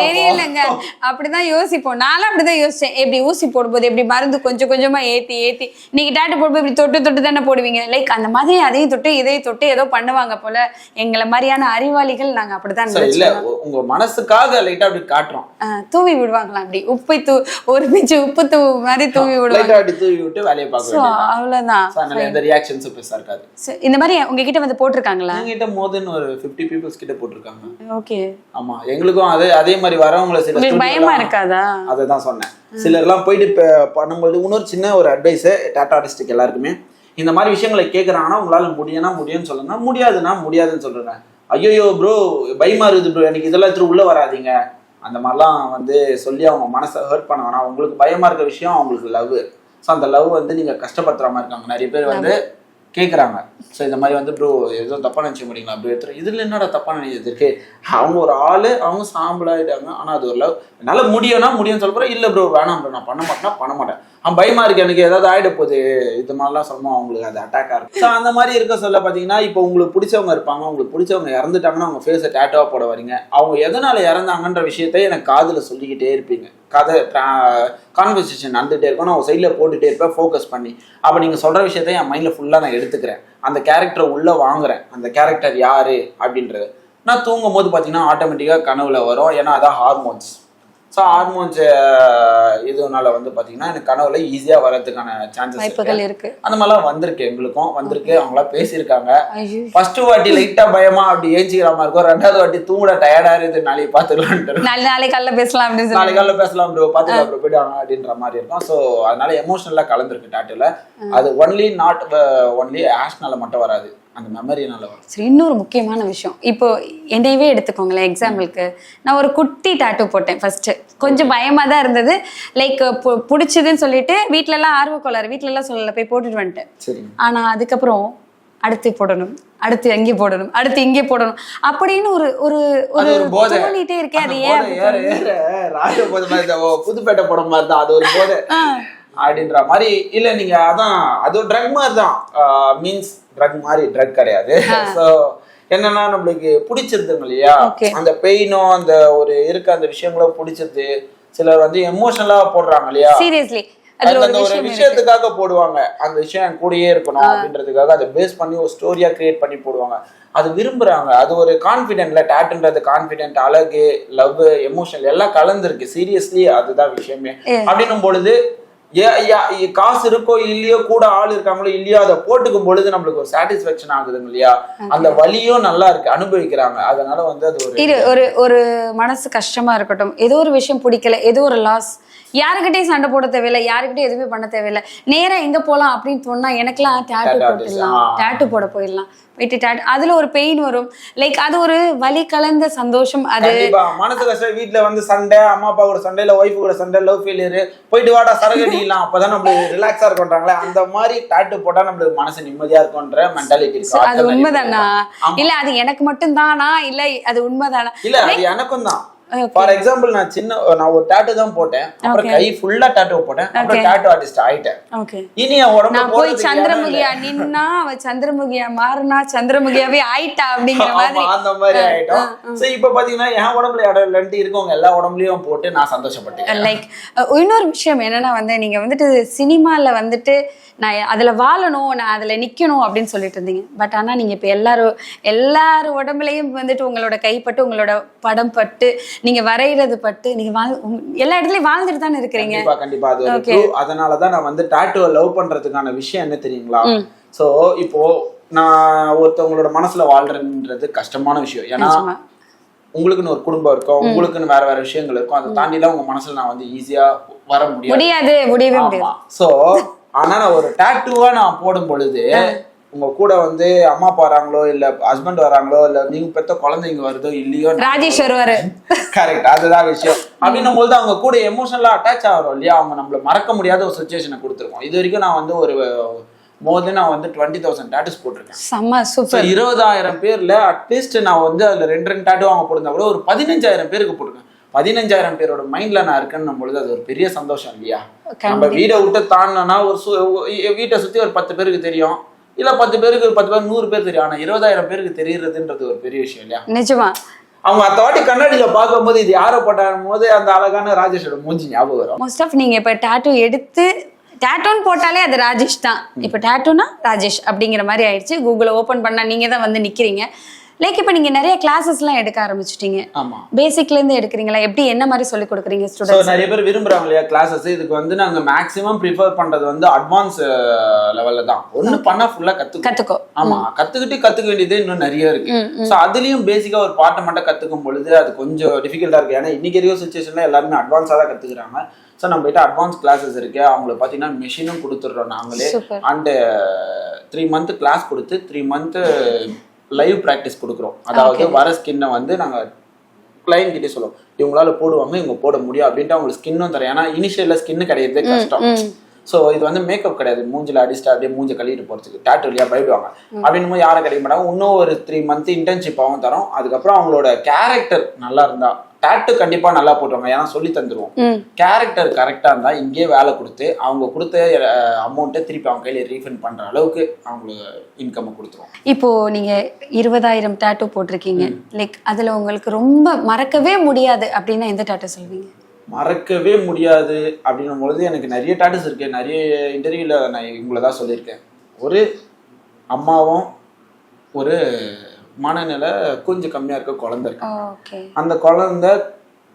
தெரியலங்க. அப்படிதான் யோசிப்போம். நானும் அப்படிதான் யோசிச்சேன். எப்படி ஊசி போடும்போது எப்படி மருந்து கொஞ்சம் கொஞ்சமா ஏத்தி ஏத்தி. நீங்க டேட்டு போடும்போது இப்படி தொட்டு தொட்டு தானே போடுவீங்க? லைக் அந்த மாதிரி அதையும் தொட்டு இதையும் தொட்டு ஏதோ பண்ணுவாங்க போல. எங்களை மாதிரியான அறிவாளிகள் நாங்க அப்படிதான் இல்ல உங்க மனசுக்காக லைட்டா அப்படி காட்டுறோம். தூவி விடுவாங்களா அப்படி. உப்பை தூ ஒரு பிஞ்சு உப்பு தூ மாதிரி தூவி விடுவாங்க. லைட்டா அப்படி தூவி விட்டு வேலையை பார்க்க ஸோ வேண்டியது அவ்வளவுதான். அதனால எந்த ரியாக்ஷன்ஸும் பெருசா இருக்காது. இந்த மாதிரி உங்ககிட்ட வந்து போட்டிருக்காங்களா? என்கிட்ட மோர் தென் ஒரு ஃபிஃப்டி பீப்புள்ஸ் கிட்ட போட்டிருக்காங்க. ஓகே. ஆமா எங்களுக்கும் அதே அதே மாதிரி வரவங்களை சில பயமா இருக்காதா? அதை தான் சொன்னேன் சிலர்லாம் போயிட்டு பண்ணும்போது இன்னொரு சின்ன ஒரு அட்வைஸ் டாட்டா ஆர்டிஸ்ட்டுக்கு எல்லாருக்குமே. இந்த மாதிரி விஷயங்களை கேட்குறாங்கன்னா உங்களால முடியும்னா முடியும்னு சொல்லுங்க. முடியாதுன்னா முடியாதுன்னு சொல்றேன் ஐயோ ப்ரோ பயமா இருக்குது ப்ரோ எனக்கு இதெல்லாம் எடுத்துட்டு உள்ள வராதீங்க. அந்த மாதிரிலாம் வந்து சொல்லி அவங்க மனசை ஹர்ட் பண்ண வேணாம். உங்களுக்கு பயமா இருக்க விஷயம் அவங்களுக்கு லவ் ஸோ அந்த லவ் வந்து நீங்க கஷ்டப்படுத்துற மாதிரி இருக்காங்க. நிறைய பேர் வந்து கேட்குறாங்க ஸோ இந்த மாதிரி வந்து ப்ரோ ஏதோ தப்பா நினச்சிக்க முடியுங்களா ப்ரோ எடுத்துரு இதில் என்னடா தப்பா நினைச்சது இருக்கு? அவங்க ஒரு ஆளு அவங்க சாம்பல் ஆயிட்டாங்க ஆனா அது ஒரு லவ் என்னால முடியும்னா முடியும்னு சொல்ல போறேன். இல்ல ப்ரோ வேணாம் ப்ரோ நான் பண்ண மாட்டேன்னா பண்ண மாட்டேன். அவன் பயமா இருக்கு. எனக்கு ஏதாவது ஆயிட போகுது. இது மாதிரிலாம் சொல்லணும் அவங்களுக்கு அது அட்டாக்கா இருக்கும் ஸோ அந்த மாதிரி இருக்க சொல்ல பார்த்தீங்கன்னா இப்போ உங்களுக்கு பிடிச்சவங்க இருப்பாங்க. உங்களுக்கு பிடிச்சவங்க இறந்துட்டாங்கன்னா அவங்க ஃபேஸை டேட்டோவா போட வரீங்க. அவங்க எதனால இறந்தாங்கன்ற விஷயத்தை எனக்கு காதில் சொல்லிக்கிட்டே இருப்பீங்க. கதை கான்வர்சேஷன் நடந்துகிட்டே இருக்கும். நான் சைடில் போட்டுகிட்டே இருப்பேன். ஃபோக்கஸ் பண்ணி. அப்போ நீங்கள் சொல்கிற விஷயத்தை என் மைண்டில் ஃபுல்லாக நான் எடுத்துக்கிறேன். அந்த கேரக்டரை உள்ளே வாங்குறேன். அந்த கேரக்டர் யார் அப்படின்றது. நான் தூங்கும் போது பார்த்தீங்கன்னா ஆட்டோமேட்டிக்காக கனவுல வரும். ஏன்னா அதான் ஹார்மோன்ஸ் ஸோ ஹார்மோன்ஸ் இதனால வந்து பார்த்தீங்கன்னா எனக்கு கனவுல ஈஸியாக வரதுக்கான சான்சஸ் இருக்கு. அந்த மாதிரிலாம் வந்திருக்கு எங்களுக்கும். வந்திருக்கு. அவங்களாம் பேசியிருக்காங்க. ஃபர்ஸ்ட் வாட்டி லைட்டா பயமா அப்படி ஏஞ்சிக்கிற மாதிரி இருக்கும். ரெண்டாவது வாட்டி தூங்கட டயர்டா இருக்குது. நாளைக்கு பார்த்துக்கலான்ட்டு நாளை நாளை காலைல பேசலாம் அப்படின்னு நாளைக்கு காலைல பேசலாம் ப்ரோ பார்த்துக்கலாம் ப்ரோ போயிடுவாங்க அப்படின்ற மாதிரி இருக்கும். ஸோ அதனால எமோஷனலாக கலந்துருக்கு டாட்டுல அது ஒன்லி நாட் ஒன்லி ஆஷ்னால மட்டும் வராது. அந்த மெமரினால சரி இன்னொரு முக்கியமான விஷயம். இப்போ என்னையவே எடுத்துக்கோங்களேன் எக்ஸாம்பிளுக்கு நான் ஒரு குட்டி டாட்டூ போட்டேன் ஃபர்ஸ்ட் கொஞ்சம் பயமா தான் இருந்தது. லைக் பிடிச்சதுன்னு சொல்லிட்டு வீட்ல எல்லாம் ஆர்வ கோளாறு வீட்ல எல்லாம் சொல்லல போய் போட்டுட்டு வந்துட்டேன். ஆனா அதுக்கப்புறம் அடுத்து போடணும் அடுத்து அங்கே போடணும் அடுத்து இங்கே போடணும் அப்படின்னு ஒரு ஒரு ஒரு தோணிட்டே இருக்கே அது ஏன் புதுப்பேட்டை படம் மாதிரி தான் அது ஒரு போதை. அப்படின்ற மாதிரி இல்ல நீங்க அதான் அது ஒரு ட்ரக் மாதிரி தான். மீன்ஸ் ட்ரக் மாதிரி ட்ரக் கிடையாது. ஸோ என்னன்னா நம்மளுக்கு பிடிச்சிருதுங்க இல்லையா. அந்த பெயினும் அந்த ஒரு இருக்க அந்த விஷயங்களும் பிடிச்சிருது. சிலர் வந்து எமோஷனலா போடுறாங்க இல்லையா? சீரியஸ்லி அந்த ஒரு. விஷயத்துக்காக போடுவாங்க. அந்த விஷயம் என் கூடயே இருக்கணும் அப்படின்றதுக்காக அதை பேஸ் பண்ணி ஒரு ஸ்டோரியா கிரியேட் பண்ணி போடுவாங்க. அது விரும்புறாங்க. அது ஒரு கான்பிடென்ட்ல டேட்டுன்றது கான்பிடென்ட் அழகு லவ் எமோஷன் எல்லாம் கலந்துருக்கு. சீரியஸ்லி அதுதான் விஷயமே. அப்படின்னும் பொழுது காசு இருக்கோ இல்லையோ கூட ஆள் இருக்காங்களோ இல்லையோ அதை போட்டுக்கும் பொழுது நம்மளுக்கு ஒரு சாட்டிஸ்ஃபேக்ஷன் ஆகுதுங்க இல்லையா? அந்த வலியும் நல்லா இருக்கு அனுபவிக்கிறாங்க. அதனால வந்து அது ஒரு ஒரு ஒரு மனசு கஷ்டமா இருக்கட்டும். ஏதோ ஒரு விஷயம் பிடிக்கல ஏதோ ஒரு லாஸ் யாருக்கிட்டையும் சண்டை போட தேவையில்லை யாருக்கிட்டையும் எதுவுமே பண்ண தேவையில்லை. நேரா எங்க போலாம் அப்படின்னு தோணுனா எனக்கெல்லாம் டேட்டு போட்டுடலாம். டேட்டு போட போயிடலாம். போயிட்டு டேட்டு அதுல ஒரு பெயின் வரும். லைக் அது ஒரு வலி கலந்த சந்தோஷம் அது மனசு கஷ்டம் வீட்ல வந்து சண்டை அம்மா அப்பா கூட சண்டை இல்ல ஒய்ஃப் கூட சண்டை லவ் ஃபெயிலியர் போயிட்டு வாடா சரகு அடிக்கலாம் அப்பதான் நம்மளுக்கு ரிலாக்ஸா இருக்கும்ன்றாங்களே அந்த மாதிரி டாட்டு போட்டா நம்மளுக்கு மனசு நிம்மதியா இருக்கும்ன்ற மென்டாலிட்டி அது உண்மைதானா? இல்ல அது எனக்கு மட்டும் தானா இல்ல அது உண்மைதானா? இல்ல அது எனக்கும் தான். ஃபார் எக்ஸாம்பிள் நான் சின்ன நான் ஒரு டாட்டு தான் போட்டேன். அப்புறம். கை ஃபுல்லா டாட்டு போட்டேன். அப்புறம். டாட்டு ஆர்டிஸ்ட் ஆயிட்டேன். இனி என் உடம்பு நான் போய் சந்திரமுகியா நின்னா அவ சந்திரமுகியா மாறினா சந்திரமுகியாவே ஆயிட்டா அப்படிங்கிற மாதிரி. அந்த மாதிரி ஆயிட்டோம். சோ இப்ப பாத்தீங்கன்னா என் உடம்புல இடம் இல்லைன்ட்டு இருக்கவங்க எல்லா உடம்புலயும் போட்டு நான் சந்தோஷப்பட்டேன் லைக் இன்னொரு விஷயம் என்னன்னா வந்து நீங்க வந்துட்டு சினிமால வந்துட்டு நான் அதுல வாழணும் நான் அதுல நிக்கணும் அப்படின்னு சொல்லிட்டு இருந்தீங்க. பட் ஆனா நீங்க இப்ப எல்லாரும் எல்லார் உடம்புலயும் வந்துட்டு உங்களோட கைப்பட்டு உங்களோட படம் பட்டு நீங்க வரைகிறது பட்டு நீங்க வாழ் எல்லா இடத்துலயும் வாழ்ந்துட்டு தானே இருக்கிறீங்க? கண்டிப்பா கண்டிப்பா. அது Okay. true. அதனாலதான் நான் வந்து டாட்டுவை லவ் பண்றதுக்கான விஷயம் என்ன தெரியுங்களா? சோ இப்போ நான் ஒருத்தவங்களோட மனசுல வாழ்றேன்றது கஷ்டமான விஷயம். ஏன்னா. உங்களுக்குன்னு ஒரு குடும்பம் இருக்கும் உங்களுக்குன்னு வேற வேற விஷயங்கள் இருக்கும். அதை தாண்டிலாம் உங்க மனசுல நான் வந்து ஈஸியா வர முடியாது. முடியாது முடியவே ஆமா. முடியாது. சோ ஆனா நான் ஒரு டாட்டூவா நான் போடும் பொழுது உங்க கூட வந்து அம்மா அப்பா வராங்களோ இல்ல ஹஸ்பண்ட் வராங்களோ இல்ல நீங்க பெத்த குழந்தைங்க வருதோ இல்லையோ ராஜேஷ் வருவாரு. கரெக்ட் அதுதான் விஷயம். அப்படின்னும் போது அவங்க கூட எமோஷனலா அட்டாச் ஆகிறோம் இல்லையா? அவங்க நம்மள மறக்க முடியாத ஒரு சுச்சுவேஷனை கொடுத்துருக்கோம். இது வரைக்கும் நான் வந்து ஒரு மோர் தென் நான் வந்து டுவெண்ட்டி தௌசண்ட் டாட்டூஸ் போட்டிருக்கேன். செம்ம சூப்பர் இருபதாயிரம் பேர்ல அட்லீஸ்ட் நான் வந்து அதுல ரெண்டு ரெண்டு டாட்டு வாங்க போட்டிருந்தா கூட ஒரு பதினஞ்சாயிரம் பேருக்கு போட்டிருக்கேன். பதினஞ்சாயிரம் பேரோட மைண்ட்ல நான் இருக்கேன்னும் பொழுது அது ஒரு பெரிய சந்தோஷம் இல்லையா? நம்ம வீடை விட்டு தாண்டினா ஒரு சு- வீட்டை சுத்தி ஒரு பத்து பேருக்கு தெரியும். இல்ல பத்து பேருக்கு ஒரு பத்து பேர் நூறு பேர் தெரியும். ஆனா இருபதாயிரம் பேருக்கு தெரியறதுன்றது ஒரு பெரிய விஷயம் இல்லையா? நிஜமா. அவங்க அத்த வாட்டி கண்ணாடியில பார்க்கும்போது இது யாரை போட்டாரும் போது அந்த அழகான ராஜேஷோட மூஞ்சி ஞாபகம் வரும். மோஸ்ட் ஆஃப் நீங்க இப்ப டாட்டூ எடுத்து டேட்டூன்னு போட்டாலே அது ராஜேஷ் தான். இப்ப டேட்டூனா ராஜேஷ் அப்படிங்கிற மாதிரி ஆயிடுச்சு. கூகுளை ஓபன் பண்ணா நீங்க தான் வந்து நிக்கிறீங்க. லைக் இப்போ நீங்க நிறைய கிளாஸஸ்லாம் எடுக்க ஆரம்பிச்சிட்டீங்க. ஆமா. பேசிக்ல இருந்து எடுக்கிறீங்களா? எப்படி என்ன மாதிரி சொல்லி கொடுக்குறீங்க ஸ்டூடெண்ட்ஸ் நிறைய பேர் விரும்புறாங்க இல்லையா கிளாஸஸ் இதுக்கு வந்து நாங்க மேக்ஸிமம் ப்ரிஃபர் பண்றது வந்து அட்வான்ஸ் லெவல்ல தான். ஒண்ணு பண்ணா ஃபுல்லா கத்துக்கோ கத்துக்கோ ஆமா கத்துக்கிட்டு கத்துக்க வேண்டியது இன்னும் நிறைய இருக்கு. ஸோ அதுலயும் பேசிக்கா ஒரு பாட்டை மட்டும் கத்துக்கும் பொழுது அது கொஞ்சம் டிஃபிகல்ட்டா இருக்கு. ஏன்னா இன்னைக்கு இருக்க சுச்சுவேஷன்ல எல்லாருமே அட்வான்ஸா தான் கத்துக்கிறாங்க. ஸோ நம்ம கிட்ட அட்வான்ஸ் கிளாஸஸ் இருக்கு. அவங்களுக்கு பாத்தீங்கன்னா மிஷினும் கொடுத்துடுறோம் நாங்களே. அண்டு த்ரீ மந்த் கிளாஸ் கொடுத்து த்ரீ மந்த் லைவ் ப்ராக்டிஸ் கொடுக்குறோம். அதாவது வர ஸ்கின்னை வந்து நாங்கள் கிளைண்ட் கிட்டே சொல்லுவோம். இவங்களால போடுவாங்க இவங்க போட முடியும் அப்படின்ட்டு அவங்களுக்கு ஸ்கின்னும் தரேன். ஏன்னா இனிஷியல்ல ஸ்கின் கிடையாது கஷ்டம். ஸோ இது வந்து மேக்கப் கிடையாது. மூஞ்சில அடிச்சுட்டு அப்படியே மூஞ்ச கழுவிட்டு போறதுக்கு டேட்டு வழியா பயப்படுவாங்க. அப்படின்னும் போது யாரும் கிடைக்க மாட்டாங்க. இன்னும் ஒரு த்ரீ மந்த் இன்டர்ன்ஷிப்பாகவும் தரோம். அதுக்கப்புறம் அவங்களோட கேரக்டர் நல்லா இருந்தா டேட்டு கண்டிப்பா நல்லா போட்டுருவாங்க. ஏன்னா சொல்லி தந்துருவோம். கேரக்டர் கரெக்டாக இருந்தால் இங்கேயே வேலை கொடுத்து அவங்க கொடுத்த அமௌண்ட்டை திருப்பி அவங்க கையில் ரீஃபண்ட் பண்ணுற அளவுக்கு அவங்களுக்கு இன்கம் கொடுத்துருவோம். இப்போ நீங்க இருபதாயிரம் டேட்டூ போட்டிருக்கீங்க. லைக் அதுல உங்களுக்கு ரொம்ப மறக்கவே முடியாது அப்படின்னா எந்த டேட்டூ சொல்வீங்க மறக்கவே முடியாது அப்படின்னும் பொழுது எனக்கு நிறைய டாட்டஸ் இருக்கு. நிறைய இன்டர்வியூவில் நான் உங்களை தான் சொல்லியிருக்கேன். ஒரு அம்மாவும் ஒரு மனநிலை கொஞ்சம் கம்மியாக இருக்க குழந்தை இருக்கு. ஓகே அந்த குழந்தை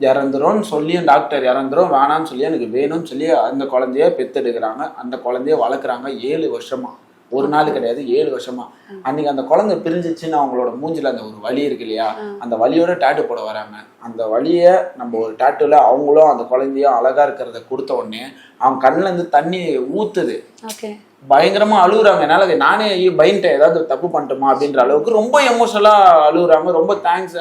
இறந்துரும்னு சொல்லி டாக்டர் இறந்துரும் வேணாம்னு சொல்லி எனக்கு வேணும்னு சொல்லி அந்த குழந்தைய பெத்தெடுக்கிறாங்க. அந்த குழந்தைய வளர்க்குறாங்க ஏழு வருஷமா. ஒரு நாள் கிடையாது ஏழு வருஷமா. அன்னைக்கு அந்த குழந்தை பிரிஞ்சிச்சுன்னு அவங்களோட மூஞ்சில அந்த ஒரு வலி இருக்கு இல்லையா? அந்த வலியோட டாட்டு போட வராங்க. அந்த வலியை நம்ம ஒரு டாட்டுல அவங்களும் அந்த குழந்தையும் அழகா இருக்கிறத கொடுத்த உடனே அவங்க கண்ணுல இருந்து தண்ணி ஊத்துது. பயங்கரமா அழுகுறாங்க என்னால நானே பயந்துட்டேன். ஏதாவது தப்பு பண்ணிட்டோமா அப்படின்ற அளவுக்கு ரொம்ப எமோஷனலா அழுகுறாங்க ரொம்ப தேங்க்ஸ்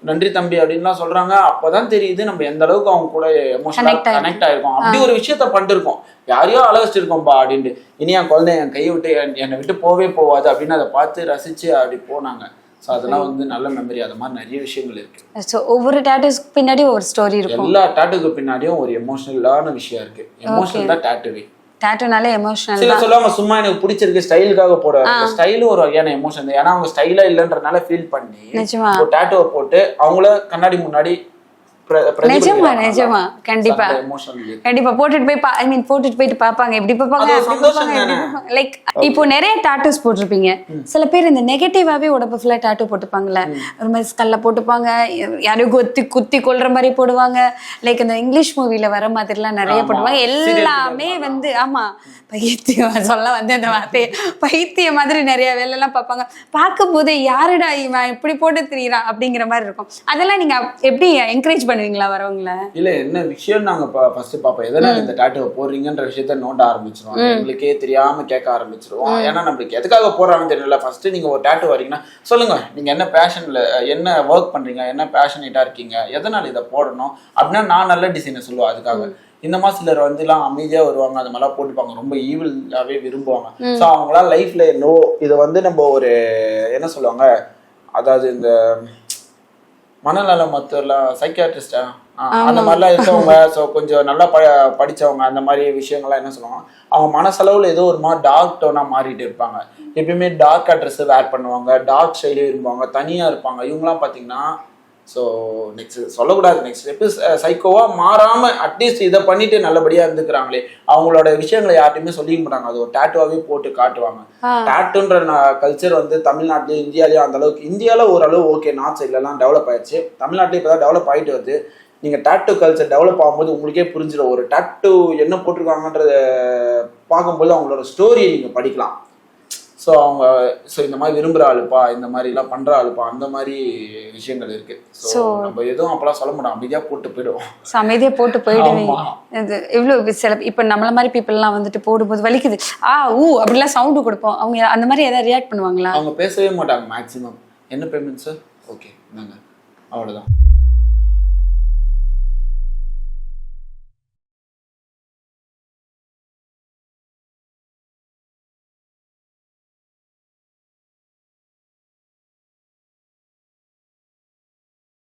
நன்றி தம்பி அப்படின்லாம் சொல்றாங்க. அப்பதான் தெரியுது நம்ம எந்த அளவுக்கு அவங்க கூட எமோஷனலா. கனெக்ட் ஆயிருக்கோம். அப்படி ஒரு விஷயத்த பண்ணிருக்கோம். யாரையோ அழகச்சிருக்கோம்ப்பா அப்படின்ட்டு. இனி என் குழந்தை என் கையை விட்டு என்- என்னை விட்டு போவே போவாது அப்படின்னு அதை பார்த்து ரசிச்சு அப்படி போனாங்க. ஸோ அதெல்லாம் வந்து நல்ல மெமரி அது மாதிரி நிறைய விஷயங்கள் இருக்கு. ஸோ ஒவ்வொரு டேட்டூஸ்க்கு பின்னாடி ஒரு ஸ்டோரி இருக்கும். எல்லா டாட்டுக்கு பின்னாடியும் ஒரு எமோஷனலான விஷயம் இருக்கு. எமோஷனல் தான் டாட்டுவே டேட்டூனாலே எமோஷனல் சில சொல்லுவாங்க சும்மா எனக்கு பிடிச்சிருக்கு ஸ்டைலுக்காக போட. ஸ்டைலும் ஒரு வகையான எமோஷன் ஏன்னா அவங்க ஸ்டைலா இல்லைன்றனால ஃபீல் பண்ணி நிஜமா. ஒரு டேட்டோ போட்டு அவங்கள கண்ணாடி முன்னாடி நிஜமா நிஜமா. கண்டிப்பா. கண்டிப்பா. போட்டுட்டு போய் ஐ மீன் போட்டுட்டு போயிட்டு பாப்பாங்க எப்படி பாப்பாங்க லைக் இப்போ நிறைய டாட்டூஸ் போட்டிருப்பீங்க. சில பேர் இந்த நெகட்டிவாவே உடம்பு ஃபுல்லா டாட்டூ போட்டுப்பாங்கல்ல ஒரு மாதிரி ஸ்கல்ல போட்டுப்பாங்க. யாரையும் குத்தி குத்தி கொல்ற மாதிரி போடுவாங்க. லைக் இந்த இங்கிலீஷ் மூவில வர மாதிரிலாம் நிறைய. போடுவாங்க எல்லாமே வந்து ஆமா. பைத்தியம் சொல்ல வந்து அந்த வார்த்தையை. பைத்திய மாதிரி நிறைய வேலைலாம் பார்ப்பாங்க. பார்க்கும் போதே யாருடா இவன்? இப்படி போட்டு திரியிறான்? அப்படிங்கிற மாதிரி இருக்கும். அதெல்லாம் நீங்க எப்படி என்கரேஜ் பண்ணுவீங்களா வரவங்கள? இல்ல என்ன விஷயம் நாங்க ஃபர்ஸ்ட் பாப்போம். எதனால இந்த டாட்டோ போடுறீங்கன்ற விஷயத்த நோண்ட ஆரம்பிச்சிருவோம் எங்களுக்கே தெரியாம கேட்க ஆரம்பிச்சிருவோம். ஏன்னா நம்மளுக்கு எதுக்காக போடுறாங்கன்னு தெரியல. ஃபர்ஸ்ட் நீங்க ஒரு டாட்டோ வரீங்கன்னா சொல்லுங்க. நீங்க என்ன பேஷன்ல என்ன ஒர்க் பண்றீங்க? என்ன பேஷனேட்டா இருக்கீங்க? எதனால இதை போடணும்? அப்படின்னா நான் நல்ல டிசைனை சொல்லுவேன் அதுக்காக. இந்த மாதிரி சிலர் வந்து எல்லாம் அமைதியா வருவாங்க. அது மாதிரிலாம் போட்டுப்பாங்க. ரொம்ப ஈவிலாவே விரும்புவாங்க. ஸோ அவங்களாம் லைஃப்ல நோ இதை வந்து நம்ம ஒரு என்ன சொல்லுவாங்க? அதாவது இந்த மனநல மருத்துவர்லாம் சைக்கியாட்ரிஸ்டா அந்த மாதிரிலாம் இருக்கவங்க ஸோ கொஞ்சம் நல்லா ப படிச்சவங்க அந்த மாதிரி விஷயங்கள்லாம் என்ன சொல்லுவாங்க அவங்க மனசளவில் ஏதோ ஒரு மாதிரி டார்க் டோனாக மாறிட்டு இருப்பாங்க. எப்பயுமே டார்க்காக ட்ரெஸ் வேர் பண்ணுவாங்க டார்க் ஸ்டைலே இருப்பாங்க தனியாக இருப்பாங்க. இவங்கலாம் பார்த்தீங்கன்னா ஸோ நெக்ஸ்ட் சொல்லக்கூடாது. நெக்ஸ்ட் ஸ்டெப்பு சைக்கோவாக மாறாமல் அட்லீஸ்ட் இதை பண்ணிட்டு நல்லபடியாக இருந்துக்கிறாங்களே. அவங்களோட விஷயங்களை யார்ட்டையுமே சொல்லிக்க மாட்டாங்க. அது ஒரு டேட்டுவாகவே போட்டு காட்டுவாங்க. டேட்டுன்ற கல்ச்சர் வந்து தமிழ்நாட்டிலையும் இந்தியாலையும் அந்த அளவுக்கு இந்தியாவில் ஓரளவு ஓகே நார்த் சைட்லலாம் டெவலப் ஆயிடுச்சு. தமிழ்நாட்டில் இப்போ தான் டெவலப் ஆகிட்டு வருது. நீங்கள் டேட்டு கல்ச்சர் டெவலப் ஆகும்போது உங்களுக்கே புரிஞ்சிடும். ஒரு டேட்டு என்ன போட்டிருக்காங்கன்றத பார்க்கும்போது அவங்களோட ஸ்டோரியை நீங்கள் படிக்கலாம். ஸோ அவங்க ஸோ இந்த மாதிரி விரும்புகிற ஆளுப்பா இந்த மாதிரிலாம் பண்ணுற ஆளுப்பா அந்த மாதிரி விஷயங்கள் இருக்கு. ஸோ நம்ம எதுவும் அப்பெல்லாம் சொல்ல மாட்டோம். அமைதியாக போட்டு போயிடுவோம். அமைதியா போட்டு போயிடுவீங்க. இது இவ்வளவு சில இப்ப நம்மள மாதிரி பீப்புள்லாம் வந்துட்டு போடும்போது வலிக்குது. ஆ ஊ அப்படிலாம் சவுண்டு கொடுப்போம். அவங்க அந்த மாதிரி ஏதாவது ரியாக்ட் பண்ணுவாங்களா? அவங்க பேசவே மாட்டாங்க மேக்ஸிமம் என்ன பேமெண்ட் சார் ஓகே இந்தாங்க. அவ்வளோதான்